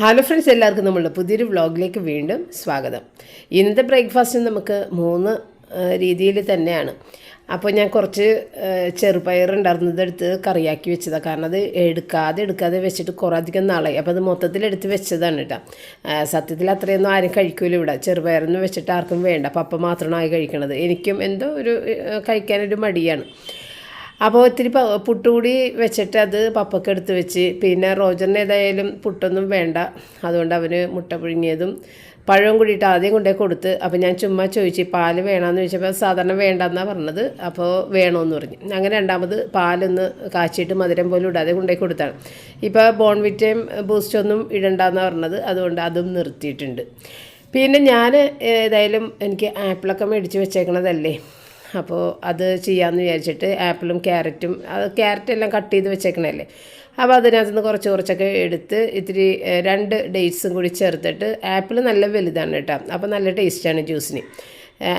Hello friends എല്ലാവർക്കും നമ്മളുടെ പുതിയൊരു വ്ളോഗിലേക്ക് വീണ്ടും സ്വാഗതം. ഇന്നത്തെ ബ്രേക്ക്ഫാസ്റ്റ് നമുക്ക് മൂന്ന് രീതിയിൽ തന്നെയാണ്. അപ്പോൾ ഞാൻ കുറച്ച് ചെറുപയർ ഉണ്ടായിരുന്നത് എടുത്ത് കറിയാക്കി വെച്ചതാണ് കാരണം അത് എടുക്കാതെ എടുക്കാതെ വെച്ചിട്ട് കുറേ അധികം നാളായി. അപ്പോൾ അത് മൊത്തത്തിൽ എടുത്ത് വെച്ചതാണ് കേട്ടോ. സത്യത്തിൽ അത്രയൊന്നും ആരും കഴിക്കില്ല ഇവിടെ. ചെറുപയറൊന്നും വെച്ചിട്ട് ആർക്കും വേണ്ട. പപ്പ മാത്രമാണ് കഴിക്കണത്. എനിക്കും എന്തോ ഒരു കഴിക്കാനൊരു മടിയാണ്. അപ്പോൾ ഇത്തിരി പ പുട്ടുകൂടി വെച്ചിട്ട് അത് പപ്പക്ക് എടുത്ത് വെച്ച്. പിന്നെ റോജറിന് ഏതായാലും പുട്ടൊന്നും വേണ്ട. അതുകൊണ്ട് അവന് മുട്ട പുഴുങ്ങിയതും പഴവും കൂടിയിട്ട് ആദ്യം കൊണ്ടേ കൊടുത്ത്. അപ്പോൾ ഞാൻ ചുമ്മാ ചോദിച്ചു പാൽ വേണമെന്ന് ചോദിച്ചപ്പോൾ സാധാരണ വേണ്ടെന്നാണ് പറഞ്ഞത്. അപ്പോൾ വേണമെന്ന് പറഞ്ഞു. അങ്ങനെ രണ്ടാമത് പാലൊന്ന് കാച്ചിയിട്ട് മധുരം പോലും ഇടാതെ കൊണ്ടേ കൊടുത്താണ്. ഇപ്പോൾ ബോൺവിറ്റയും ബൂസ്റ്റൊന്നും ഇടണ്ടെന്നാണ് പറഞ്ഞത്. അതുകൊണ്ട് അതും നിർത്തിയിട്ടുണ്ട്. പിന്നെ ഞാൻ ഏതായാലും എനിക്ക് ആപ്പിളൊക്കെ മേടിച്ച് വെച്ചേക്കണതല്ലേ? അപ്പോൾ അത് ചെയ്യാമെന്ന് വിചാരിച്ചിട്ട് ആപ്പിളും ക്യാരറ്റും അത് ക്യാരറ്റ് എല്ലാം കട്ട് ചെയ്ത് വെച്ചേക്കണല്ലേ അപ്പോൾ അതിനകത്ത് നിന്ന് കുറച്ച് കുറച്ചൊക്കെ എടുത്ത് ഇത്തിരി രണ്ട് ഡേറ്റ്സും കൂടി ചേർത്തിട്ട് ആപ്പിൾ നല്ല വലുതാണ് കേട്ടോ. അപ്പോൾ നല്ല ടേസ്റ്റാണ് ജ്യൂസിന്.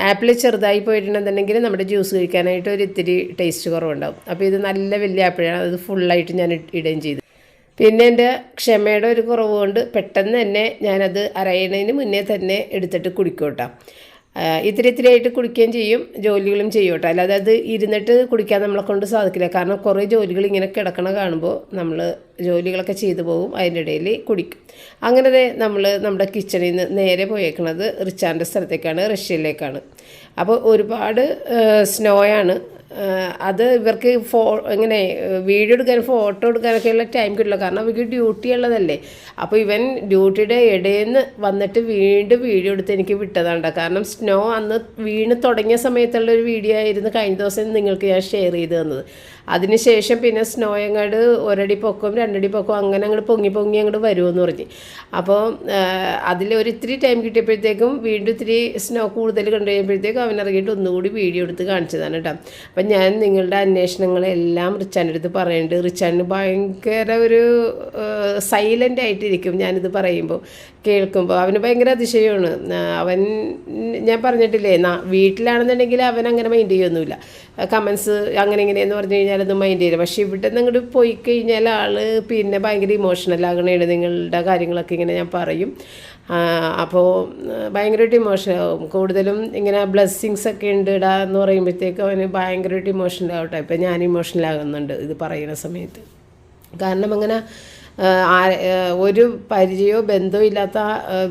ആപ്പിൾ ചെറുതായി പോയിട്ടുണ്ടെന്നുണ്ടെങ്കിൽ നമ്മുടെ ജ്യൂസ് കഴിക്കാനായിട്ട് ഒരു ഇത്തിരി ടേസ്റ്റ് കുറവുണ്ടാവും. അപ്പോൾ ഇത് നല്ല വലിയ ആപ്പിളാണ്. അത് ഫുള്ളായിട്ട് ഞാൻ ഇടുകയും ചെയ്തു. പിന്നെ എന്റെ ക്ഷമയുടെ ഒരു കുറവ് കൊണ്ട് പെട്ടെന്ന് തന്നെ ഞാനത് അരയണതിന് മുന്നേ തന്നെ എടുത്തിട്ട് കുടിക്കോട്ടോ ഇത്തിരി ഇത്തിരി ആയിട്ട് കുടിക്കുകയും ചെയ്യും ജോലികളും ചെയ്യും കേട്ടോ. അല്ലാതെ അത് ഇരുന്നിട്ട് കുടിക്കാൻ നമ്മളെ കൊണ്ട് സാധിക്കില്ല. കാരണം കുറേ ജോലികൾ ഇങ്ങനെ കിടക്കണ കാണുമ്പോൾ നമ്മൾ ജോലികളൊക്കെ ചെയ്തു പോകും അതിന്റെ ഇടയിൽ കുടിക്കും. അങ്ങനെ നമ്മൾ നമ്മുടെ കിച്ചണിൽ നിന്ന് നേരെ പോയേക്കുന്നത് റിച്ചാന്റെ സ്ഥലത്തേക്കാണ് റഷ്യയിലേക്കാണ്. അപ്പോൾ ഒരുപാട് സ്നോയാണ്. അത് ഇവർക്ക് ഫോ ഇങ്ങനെ വീഡിയോ എടുക്കാൻ ഫോട്ടോ എടുക്കാനൊക്കെയുള്ള ടൈം കിട്ടില്ല. കാരണം അവർക്ക് ഡ്യൂട്ടി ഉള്ളതല്ലേ. അപ്പോൾ ഇവൻ ഡ്യൂട്ടിയുടെ ഇടയിൽ നിന്ന് വന്നിട്ട് വീണ്ടും വീഡിയോ എടുത്ത് എനിക്ക് വിട്ടതാണ് കാരണം സ്നോ അന്ന് വീണ് തുടങ്ങിയ സമയത്തുള്ള ഒരു വീഡിയോ ആയിരുന്നു കഴിഞ്ഞ ദിവസം നിങ്ങൾക്ക് ഞാൻ ഷെയർ ചെയ്ത് തന്നത്. അതിനുശേഷം പിന്നെ സ്നോ അങ്ങോട്ട് ഒരടി പൊക്കവും രണ്ടടി പൊക്കവും അങ്ങനെ അങ്ങോട്ട് പൊങ്ങി പൊങ്ങി അങ്ങോട്ട് വരുമെന്ന് പറഞ്ഞ്. അപ്പോൾ അതിൽ ഒരു ഇത്തിരി ടൈം കിട്ടിയപ്പോഴത്തേക്കും വീണ്ടും ഇത്തിരി സ്നോ കൂടുതൽ കണ്ടു കഴിയുമ്പോഴത്തേക്കും അവൻ ഇറങ്ങിയിട്ട് ഒന്നുകൂടി വീഡിയോ എടുത്ത് കാണിച്ചതാണ് കേട്ടോ. അപ്പം ഞാൻ നിങ്ങളുടെ അന്വേഷണങ്ങളെല്ലാം റിച്ചാന്റെ അടുത്ത് പറയുന്നുണ്ട് റിച്ചാന് ഭയങ്കര ഒരു സൈലന്റ് ആയിട്ടിരിക്കും ഞാനിത് പറയുമ്പോൾ കേൾക്കുമ്പോൾ അവന് ഭയങ്കര അതിശയമാണ്. അവൻ ഞാൻ പറഞ്ഞിട്ടില്ലേ നാ വീട്ടിലാണെന്നുണ്ടെങ്കിൽ അവൻ അങ്ങനെ മൈൻഡ് ചെയ്യൊന്നുമില്ല കമൻസ് അങ്ങനെ ഇങ്ങനെയെന്ന് പറഞ്ഞു കഴിഞ്ഞാൽ ഒന്നും മൈൻഡ് ചെയ്യില്ല. പക്ഷേ ഇവിടെ നിന്ന് അങ്ങോട്ട് പോയി കഴിഞ്ഞാൽ ആൾ പിന്നെ ഭയങ്കര ഇമോഷണൽ ആകണേണ് നിങ്ങളുടെ കാര്യങ്ങളൊക്കെ ഇങ്ങനെ ഞാൻ പറയും. അപ്പോൾ ഭയങ്കരമായിട്ട് ഇമോഷണൽ കൂടുതലും ഇങ്ങനെ ബ്ലെസ്സിങ്സ് ഒക്കെ ഉണ്ട് ഇടാ എന്ന് പറയുമ്പോഴത്തേക്കും അവന് ഭയങ്കരമായിട്ട് ഇമോഷണൽ ആവട്ടെ. ഇപ്പം ഞാൻ ഇമോഷണൽ ആകുന്നുണ്ട് ഇത് പറയുന്ന സമയത്ത്. കാരണം അങ്ങനെ ഒരു പരിചയമോ ബന്ധമോ ഇല്ലാത്ത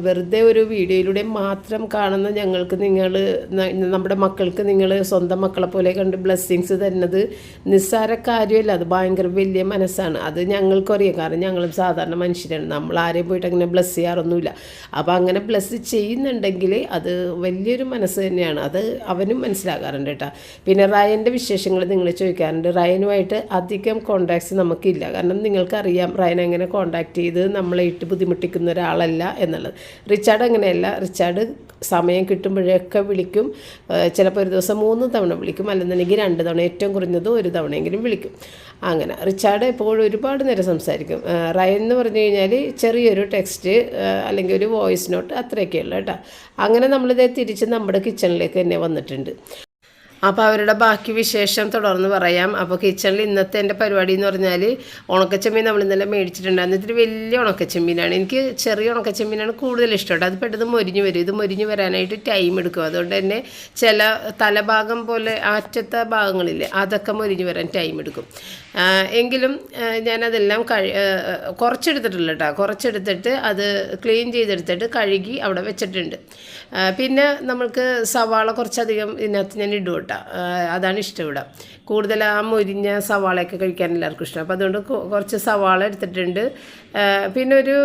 വെറുതെ ഒരു വീഡിയോയിലൂടെ മാത്രം കാണുന്ന ഞങ്ങൾക്ക് നിങ്ങൾ നമ്മുടെ മക്കൾക്ക് നിങ്ങൾ സ്വന്തം മക്കളെ പോലെ കണ്ട് ബ്ലെസ്സിങ്സ് തരുന്നത് നിസ്സാര കാര്യമല്ല. അത് ഭയങ്കര വലിയ മനസ്സാണ്. അത് ഞങ്ങൾക്കറിയാം കാരണം ഞങ്ങളും സാധാരണ മനുഷ്യരാണ്. നമ്മൾ ആരെയും പോയിട്ട് അങ്ങനെ ബ്ലെസ് ചെയ്യാറൊന്നുമില്ല. അപ്പോൾ അങ്ങനെ ബ്ലസ് ചെയ്യുന്നുണ്ടെങ്കിൽ അത് വലിയൊരു മനസ്സ് തന്നെയാണ്. അത് അവനും മനസ്സിലാകാറുണ്ട് കേട്ടോ. പിന്നെ റയന്റെ വിശേഷങ്ങൾ നിങ്ങൾ ചോദിക്കാറുണ്ട്. റയനുമായിട്ട് അധികം കോണ്ടാക്ട്സ് നമുക്കില്ല. കാരണം നിങ്ങൾക്കറിയാം റയൻ എങ്ങനെ കോണ്ടാക്ട് ചെയ്ത് നമ്മളെ ഇട്ട് ബുദ്ധിമുട്ടിക്കുന്ന ഒരാളല്ല എന്നുള്ളത്. റിച്ചാർഡ് അങ്ങനെയല്ല. റിച്ചാർഡ് സമയം കിട്ടുമ്പോഴൊക്കെ വിളിക്കും. ചിലപ്പോൾ ഒരു ദിവസം മൂന്ന് തവണ വിളിക്കും. അല്ലെന്നുണ്ടെങ്കിൽ രണ്ട് തവണ. ഏറ്റവും കുറഞ്ഞത് ഒരു തവണയെങ്കിലും വിളിക്കും. അങ്ങനെ. റിച്ചാർഡ് എപ്പോഴും ഒരുപാട് നേരം സംസാരിക്കും. റയൻ എന്ന് പറഞ്ഞു കഴിഞ്ഞാൽ ചെറിയൊരു ടെക്സ്റ്റ് അല്ലെങ്കിൽ ഒരു വോയിസ് നോട്ട് അത്രയൊക്കെ ഉള്ളു കേട്ടോ. അങ്ങനെ നമ്മളിതേ തിരിച്ച് നമ്മുടെ കിച്ചണിലേക്ക് തന്നെ വന്നിട്ടുണ്ട്. അപ്പോൾ അവരുടെ ബാക്കി വിശേഷം തുടർന്ന് പറയാം. അപ്പോൾ കിച്ചണിൽ ഇന്നത്തെ എന്റെ പരിപാടി എന്ന് പറഞ്ഞാൽ ഉണക്കച്ചെമ്മീൻ നമ്മൾ ഇന്നലെ മേടിച്ചിട്ടുണ്ടായിരുന്നു. ഇത്തിരി വലിയ ഉണക്കച്ചെമ്മീനാണ്. എനിക്ക് ചെറിയ ഉണക്കച്ചെമ്മീനാണ് കൂടുതൽ ഇഷ്ടം അത് പെട്ടെന്ന് മൊരിഞ്ഞ് വരും. ഇത് മൊരിഞ്ഞ് വരാനായിട്ട് ടൈം എടുക്കും. അതുകൊണ്ട് തന്നെ ചില തലഭാഗം പോലെ അറ്റത്തെ ഭാഗങ്ങളില്ലേ അതൊക്കെ മൊരിഞ്ഞ് വരാൻ ടൈം എടുക്കും. എങ്കിലും ഞാനതെല്ലാം കഴി കുറച്ചെടുത്തിട്ടില്ല കേട്ടോ. കുറച്ചെടുത്തിട്ട് അത് ക്ലീൻ ചെയ്തെടുത്തിട്ട് കഴുകി അവിടെ വെച്ചിട്ടുണ്ട്. പിന്നെ നമ്മൾക്ക് സവാള കുറച്ചധികം ഇതിനകത്ത് ഞാൻ ഇടും ആ, അതാണ് ഇഷ്ടം ഇവിടെ കൂടുതൽ ആ മുരിഞ്ഞ സവാളയൊക്കെ കഴിക്കാൻ എല്ലാവർക്കും ഇഷ്ടം. അപ്പോൾ അതുകൊണ്ട് കുറച്ച് സവാള എടുത്തിട്ടുണ്ട്. പിന്നെ ഒരു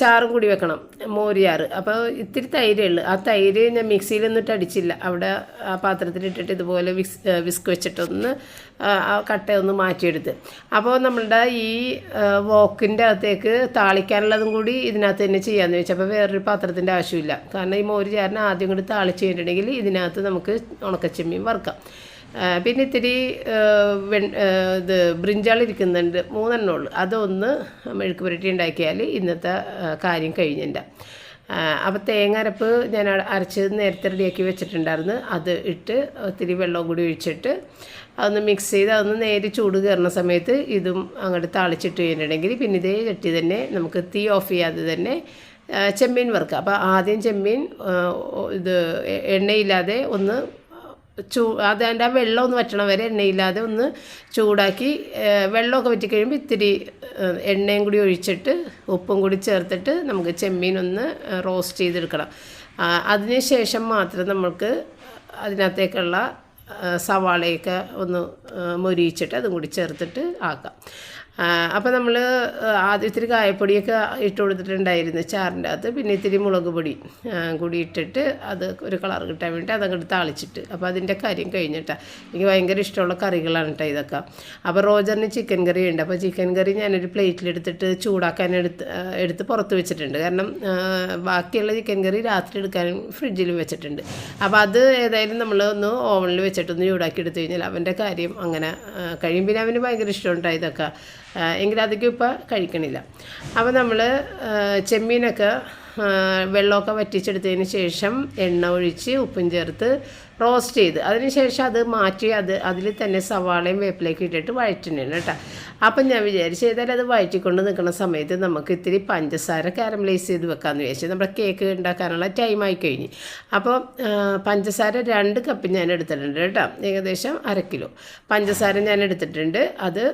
ചാറും കൂടി വെക്കണം മോരിയാറ് അപ്പോൾ ഇത്തിരി തൈരേ ഉള്ളു. ആ തൈര് ഞാൻ മിക്സിയിലൊന്നിട്ട് അടിച്ചില്ല. അവിടെ ആ പാത്രത്തിലിട്ടിട്ട് ഇതുപോലെ വിസ് വിസ്ക് വെച്ചിട്ടൊന്ന് ആ, ആ കട്ട ഒന്ന് മാറ്റിയെടുത്ത്. അപ്പോൾ നമ്മളുടെ ഈ വോക്കിന്റെ അകത്തേക്ക് താളിക്കാനുള്ളതും കൂടി ഇതിനകത്ത് തന്നെ ചെയ്യാമെന്ന് വെച്ചാൽ അപ്പോൾ വേറൊരു പാത്രത്തിന്റെ ആവശ്യമില്ല. കാരണം ഈ മോര് ചാറിന് ആദ്യം കൂടി താളിച്ച് കഴിഞ്ഞിട്ടുണ്ടെങ്കിൽ ഇതിനകത്ത് നമുക്ക് ഉണക്കച്ചെമ്മീൻ വറുക്കാം. പിന്നെ ഇത്തിരി ഇത് ബ്രിഞ്ചാൾ ഇരിക്കുന്നുണ്ട്. മൂന്നെണ്ണം ഉള്ളു. അതൊന്ന് മെഴുക്ക് പുരട്ടി ഉണ്ടാക്കിയാൽ ഇന്നത്തെ കാര്യം കഴിഞ്ഞിന്റെ അപ്പോൾ തേങ്ങരപ്പ് ഞാൻ അര- അരച്ച് നേരത്തെ റെഡിയാക്കി വെച്ചിട്ടുണ്ടായിരുന്നു. അത് ഇട്ട് ഒത്തിരി വെള്ളം കൂടി ഒഴിച്ചിട്ട് അതൊന്ന് മിക്സ് ചെയ്ത് അതൊന്ന് നേരെ ചൂട് കയറുന്ന സമയത്ത് ഇതും അങ്ങോട്ട് താളിച്ചിട്ട് കഴിഞ്ഞിട്ടുണ്ടെങ്കിൽ പിന്നെ ഇതേ ചട്ടി തന്നെ നമുക്ക് തീ ഓഫ് ചെയ്യാതെ തന്നെ ചെമ്മീൻ വറുക്കുക അപ്പോൾ ആദ്യം ചെമ്മീൻ ഇത് എണ്ണയില്ലാതെ ഒന്ന് ചൂ അത് അതിന്റെ ആ വെള്ളം ഒന്ന് വറ്റണം. വരെ എണ്ണയില്ലാതെ ഒന്ന് ചൂടാക്കി വെള്ളമൊക്കെ വറ്റി കഴിയുമ്പോൾ ഇത്തിരി എണ്ണയും കൂടി ഒഴിച്ചിട്ട് ഉപ്പും കൂടി ചേർത്തിട്ട് നമുക്ക് ചെമ്മീൻ ഒന്ന് റോസ്റ്റ് ചെയ്തെടുക്കണം. അതിന് ശേഷം മാത്രം നമുക്ക് അതിനകത്തേക്കുള്ള സവാളയൊക്കെ ഒന്ന് മൊരിയിച്ചിട്ട് അതും കൂടി ചേർത്തിട്ട് ആക്കാം. അപ്പോൾ നമ്മൾ ആദ്യം ഇത്തിരി കായപ്പൊടിയൊക്കെ ഇട്ട് കൊടുത്തിട്ടുണ്ടായിരുന്നു ചാറിന്റെ അകത്ത്. പിന്നെ ഇത്തിരി മുളക് പൊടി കൂടി ഇട്ടിട്ട് അത് ഒരു കളർ കിട്ടാൻ വേണ്ടി അതങ്ങോട്ട് താളിച്ചിട്ട്. അപ്പോൾ അതിന്റെ കാര്യം കഴിഞ്ഞിട്ടാണ് എനിക്ക് ഭയങ്കര ഇഷ്ടമുള്ള കറികളാണ് കേട്ടോ ഇതൊക്കെ. അപ്പോൾ റോജറിന് ചിക്കൻ കറി ഉണ്ട്. അപ്പോൾ ചിക്കൻ കറി ഞാനൊരു പ്ലേറ്റിലെടുത്തിട്ട് ചൂടാക്കാൻ എടുത്ത് എടുത്ത് പുറത്ത് വെച്ചിട്ടുണ്ട്. കാരണം ബാക്കിയുള്ള ചിക്കൻ കറി രാത്രി എടുക്കാൻ ഫ്രിഡ്ജിൽ വെച്ചിട്ടുണ്ട്. അപ്പോൾ അത് ഏതായാലും നമ്മൾ ഒന്ന് ഓവനിൽ വെച്ചിട്ടൊന്ന് ചൂടാക്കി എടുത്തു കഴിഞ്ഞാൽ അവന്റെ കാര്യം അങ്ങനെ കഴിയും. പിന്നെ അവന് ഭയങ്കര ഇഷ്ടമുണ്ടായി ഇതൊക്കെ. ആ, എങ്കിലും അധികം ഇപ്പോൾ കഴിക്കണില്ല. അപ്പോൾ നമ്മൾ ചെമ്മീനൊക്കെ വെള്ളമൊക്കെ വറ്റിച്ചെടുത്തതിന് ശേഷം എണ്ണ ഒഴിച്ച് ഉപ്പും ചേർത്ത് റോസ്റ്റ് ചെയ്ത്. അതിനുശേഷം അത് മാറ്റി അത് അതിൽ തന്നെ സവാളയും വേപ്പിലേക്ക് ഇട്ടിട്ട് വഴറ്റുന്നുണ്ട് കേട്ടോ. അപ്പം ഞാൻ വിചാരിച്ചു ഏതായാലും അത് വഴറ്റിക്കൊണ്ട് നിൽക്കുന്ന സമയത്ത് നമുക്ക് ഇത്തിരി പഞ്ചസാര കാരമലൈസ് ചെയ്ത് വെക്കാമെന്ന് വിചാരിച്ചു. നമ്മുടെ കേക്ക് ഉണ്ടാക്കാനുള്ള ടൈമായി കഴിഞ്ഞു. അപ്പോൾ പഞ്ചസാര രണ്ട് കപ്പ് ഞാൻ എടുത്തിട്ടുണ്ട് കേട്ടോ. ഏകദേശം അര കിലോ പഞ്ചസാര ഞാൻ എടുത്തിട്ടുണ്ട്. അത്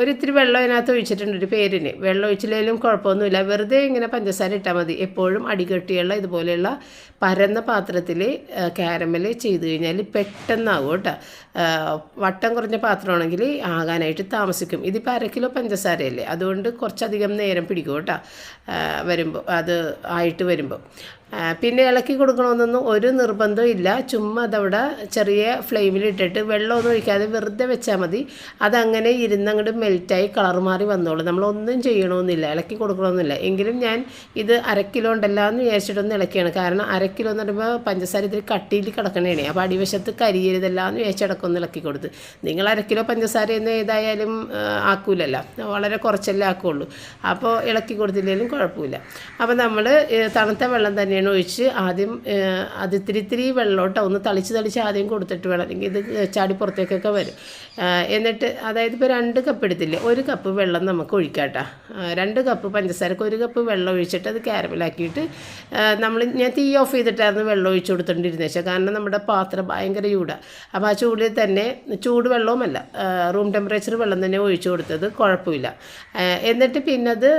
ഒരിത്തിരി വെള്ളം അതിനകത്ത് ഒഴിച്ചിട്ടുണ്ട് ഒരു പേരിന്. വെള്ളം ഒഴിച്ചില്ലെങ്കിലും കുഴപ്പമൊന്നുമില്ല. വെറുതെ ഇങ്ങനെ പഞ്ചസാര ഇട്ടാൽ മതി. എപ്പോഴും അടികെട്ടിയുള്ള ഇതുപോലെയുള്ള പരന്ന പാത്രത്തിൽ കാരമൽ ചെയ്ത് കഴിഞ്ഞാൽ പെട്ടെന്നാവും കേട്ടോ. വട്ടം കുറഞ്ഞ പാത്രമാണെങ്കിൽ ആകാനായിട്ട് താമസിക്കും. ഇതിപ്പോൾ അര കിലോ പഞ്ചസാരയല്ലേ? അതുകൊണ്ട് കുറച്ചധികം നേരം പിടിക്കും കേട്ടോ. വരുമ്പോൾ അത് ആയിട്ട് വരുമ്പോൾ. പിന്നെ ഇളക്കി കൊടുക്കണമെന്നൊന്നും ഒരു നിർബന്ധവും ഇല്ല. ചുമ്മാ അതവിടെ ചെറിയ ഫ്ലെയിമിലിട്ടിട്ട് വെള്ളമൊന്നും ഒഴിക്കാതെ വെറുതെ വെച്ചാൽ മതി. അതങ്ങനെ ഇരുന്നങ്ങോട്ട് മെൽറ്റായി കളർ മാറി വന്നോളൂ. നമ്മളൊന്നും ചെയ്യണമെന്നില്ല ഇളക്കി കൊടുക്കണമെന്നില്ല. എങ്കിലും ഞാൻ ഇത് അരക്കിലോ കിലോ ഉണ്ടല്ലോ എന്ന് വിചാരിച്ചിട്ടൊന്ന് ഇളക്കിയാണ്. കാരണം അരക്കിലോ കിലോ എന്ന് പറയുമ്പോൾ പഞ്ചസാര ഇത്തിരി കട്ടിയിൽ കിടക്കണേ അപ്പോൾ അടിവശത്ത് കരിയരുതല്ല എന്ന് വിചാരിച്ചിടക്കൊന്ന് ഇളക്കി കൊടുത്ത്. നിങ്ങൾ അരക്കിലോ കിലോ പഞ്ചസാര എന്ന് ഏതായാലും ആക്കൂലല്ലോ. വളരെ കുറച്ചല്ലേ ആക്കുള്ളൂ. അപ്പോൾ ഇളക്കി കൊടുത്തില്ലെങ്കിലും കുഴപ്പമില്ല. അപ്പോൾ നമ്മൾ തണുത്ത വെള്ളം തന്നെയാണ് ഒഴിച്ച് ആദ്യം അത് ഇത്തിരി ഇത്തിരി വെള്ളോട്ടോ ഒന്ന് തളിച്ച് തളിച്ച് ആദ്യം കൊടുത്തിട്ട് വേണം. അല്ലെങ്കിൽ ഇത് ചാടി പുറത്തേക്കൊക്കെ വരും. എന്നിട്ട് അതായത് ഇപ്പോൾ രണ്ട് കപ്പ് എടുത്തില്ലേ? ഒരു കപ്പ് വെള്ളം നമുക്ക് ഒഴിക്കാട്ടോ. രണ്ട് കപ്പ് പഞ്ചസാരക്ക് ഒരു കപ്പ് വെള്ളം ഒഴിച്ചിട്ട് അത് ക്യാരമലാക്കിയിട്ട് നമ്മൾ ഞാൻ തീ ഓഫ് ചെയ്തിട്ടായിരുന്നു വെള്ളം ഒഴിച്ച് കൊടുത്തോണ്ടിരുന്നത് പക്ഷേ കാരണം നമ്മുടെ പാത്രം ഭയങ്കര ചൂടാണ് അപ്പോൾ ആ ചൂടിൽ തന്നെ ചൂട് വെള്ളവുമല്ല റൂം ടെമ്പറേച്ചർ വെള്ളം തന്നെ ഒഴിച്ചു കൊടുത്തത് കുഴപ്പമില്ല. എന്നിട്ട് പിന്നെ അത്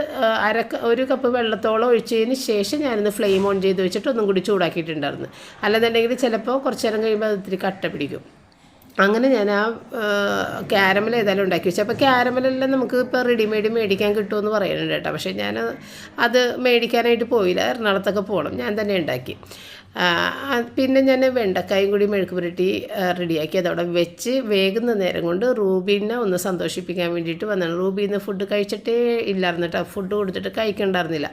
അര ഒരു കപ്പ് വെള്ളത്തോളം ഒഴിച്ചതിന് ശേഷം ഞാനൊന്ന് ഫ്ലെയിം ഓൺ ചെയ്ത് വെച്ചിട്ട് ഒന്നും കൂടി ചൂടാക്കിയിട്ടുണ്ടായിരുന്നു. അല്ലെന്നുണ്ടെങ്കിൽ ചിലപ്പോൾ കുറച്ച് നേരം കഴിയുമ്പോൾ അത് ഇത്തിരി കട്ട പിടിക്കും. അങ്ങനെ ഞാൻ ആ ക്യാരമൽ ഏതായാലും ഉണ്ടാക്കി വെച്ചു. അപ്പോൾ ക്യാരമലെല്ലാം നമുക്ക് ഇപ്പോൾ റെഡിമെയ്ഡ് മേടിക്കാൻ കിട്ടുമെന്ന് പറയുന്നുണ്ട് കേട്ടോ. പക്ഷേ ഞാൻ അത് മേടിക്കാനായിട്ട് പോയില്ല. എറണാകുളത്തൊക്കെ പോകണം ഞാൻ തന്നെ ഉണ്ടാക്കി. പിന്നെ ഞാൻ വെണ്ടക്കായും കൂടി മെഴുക്ക് പുരട്ടി റെഡിയാക്കി. അതവിടെ വെച്ച് വേകുന്ന നേരം കൊണ്ട് റൂബീനെ ഒന്ന് സന്തോഷിപ്പിക്കാൻ വേണ്ടിയിട്ട് വന്നാണ്. റൂബീന്ന് ഫുഡ് കഴിച്ചിട്ടേ ഇല്ലായിരുന്നു ഫുഡ് കൊടുത്തിട്ട് കഴിക്കണ്ടായിരുന്നില്ല.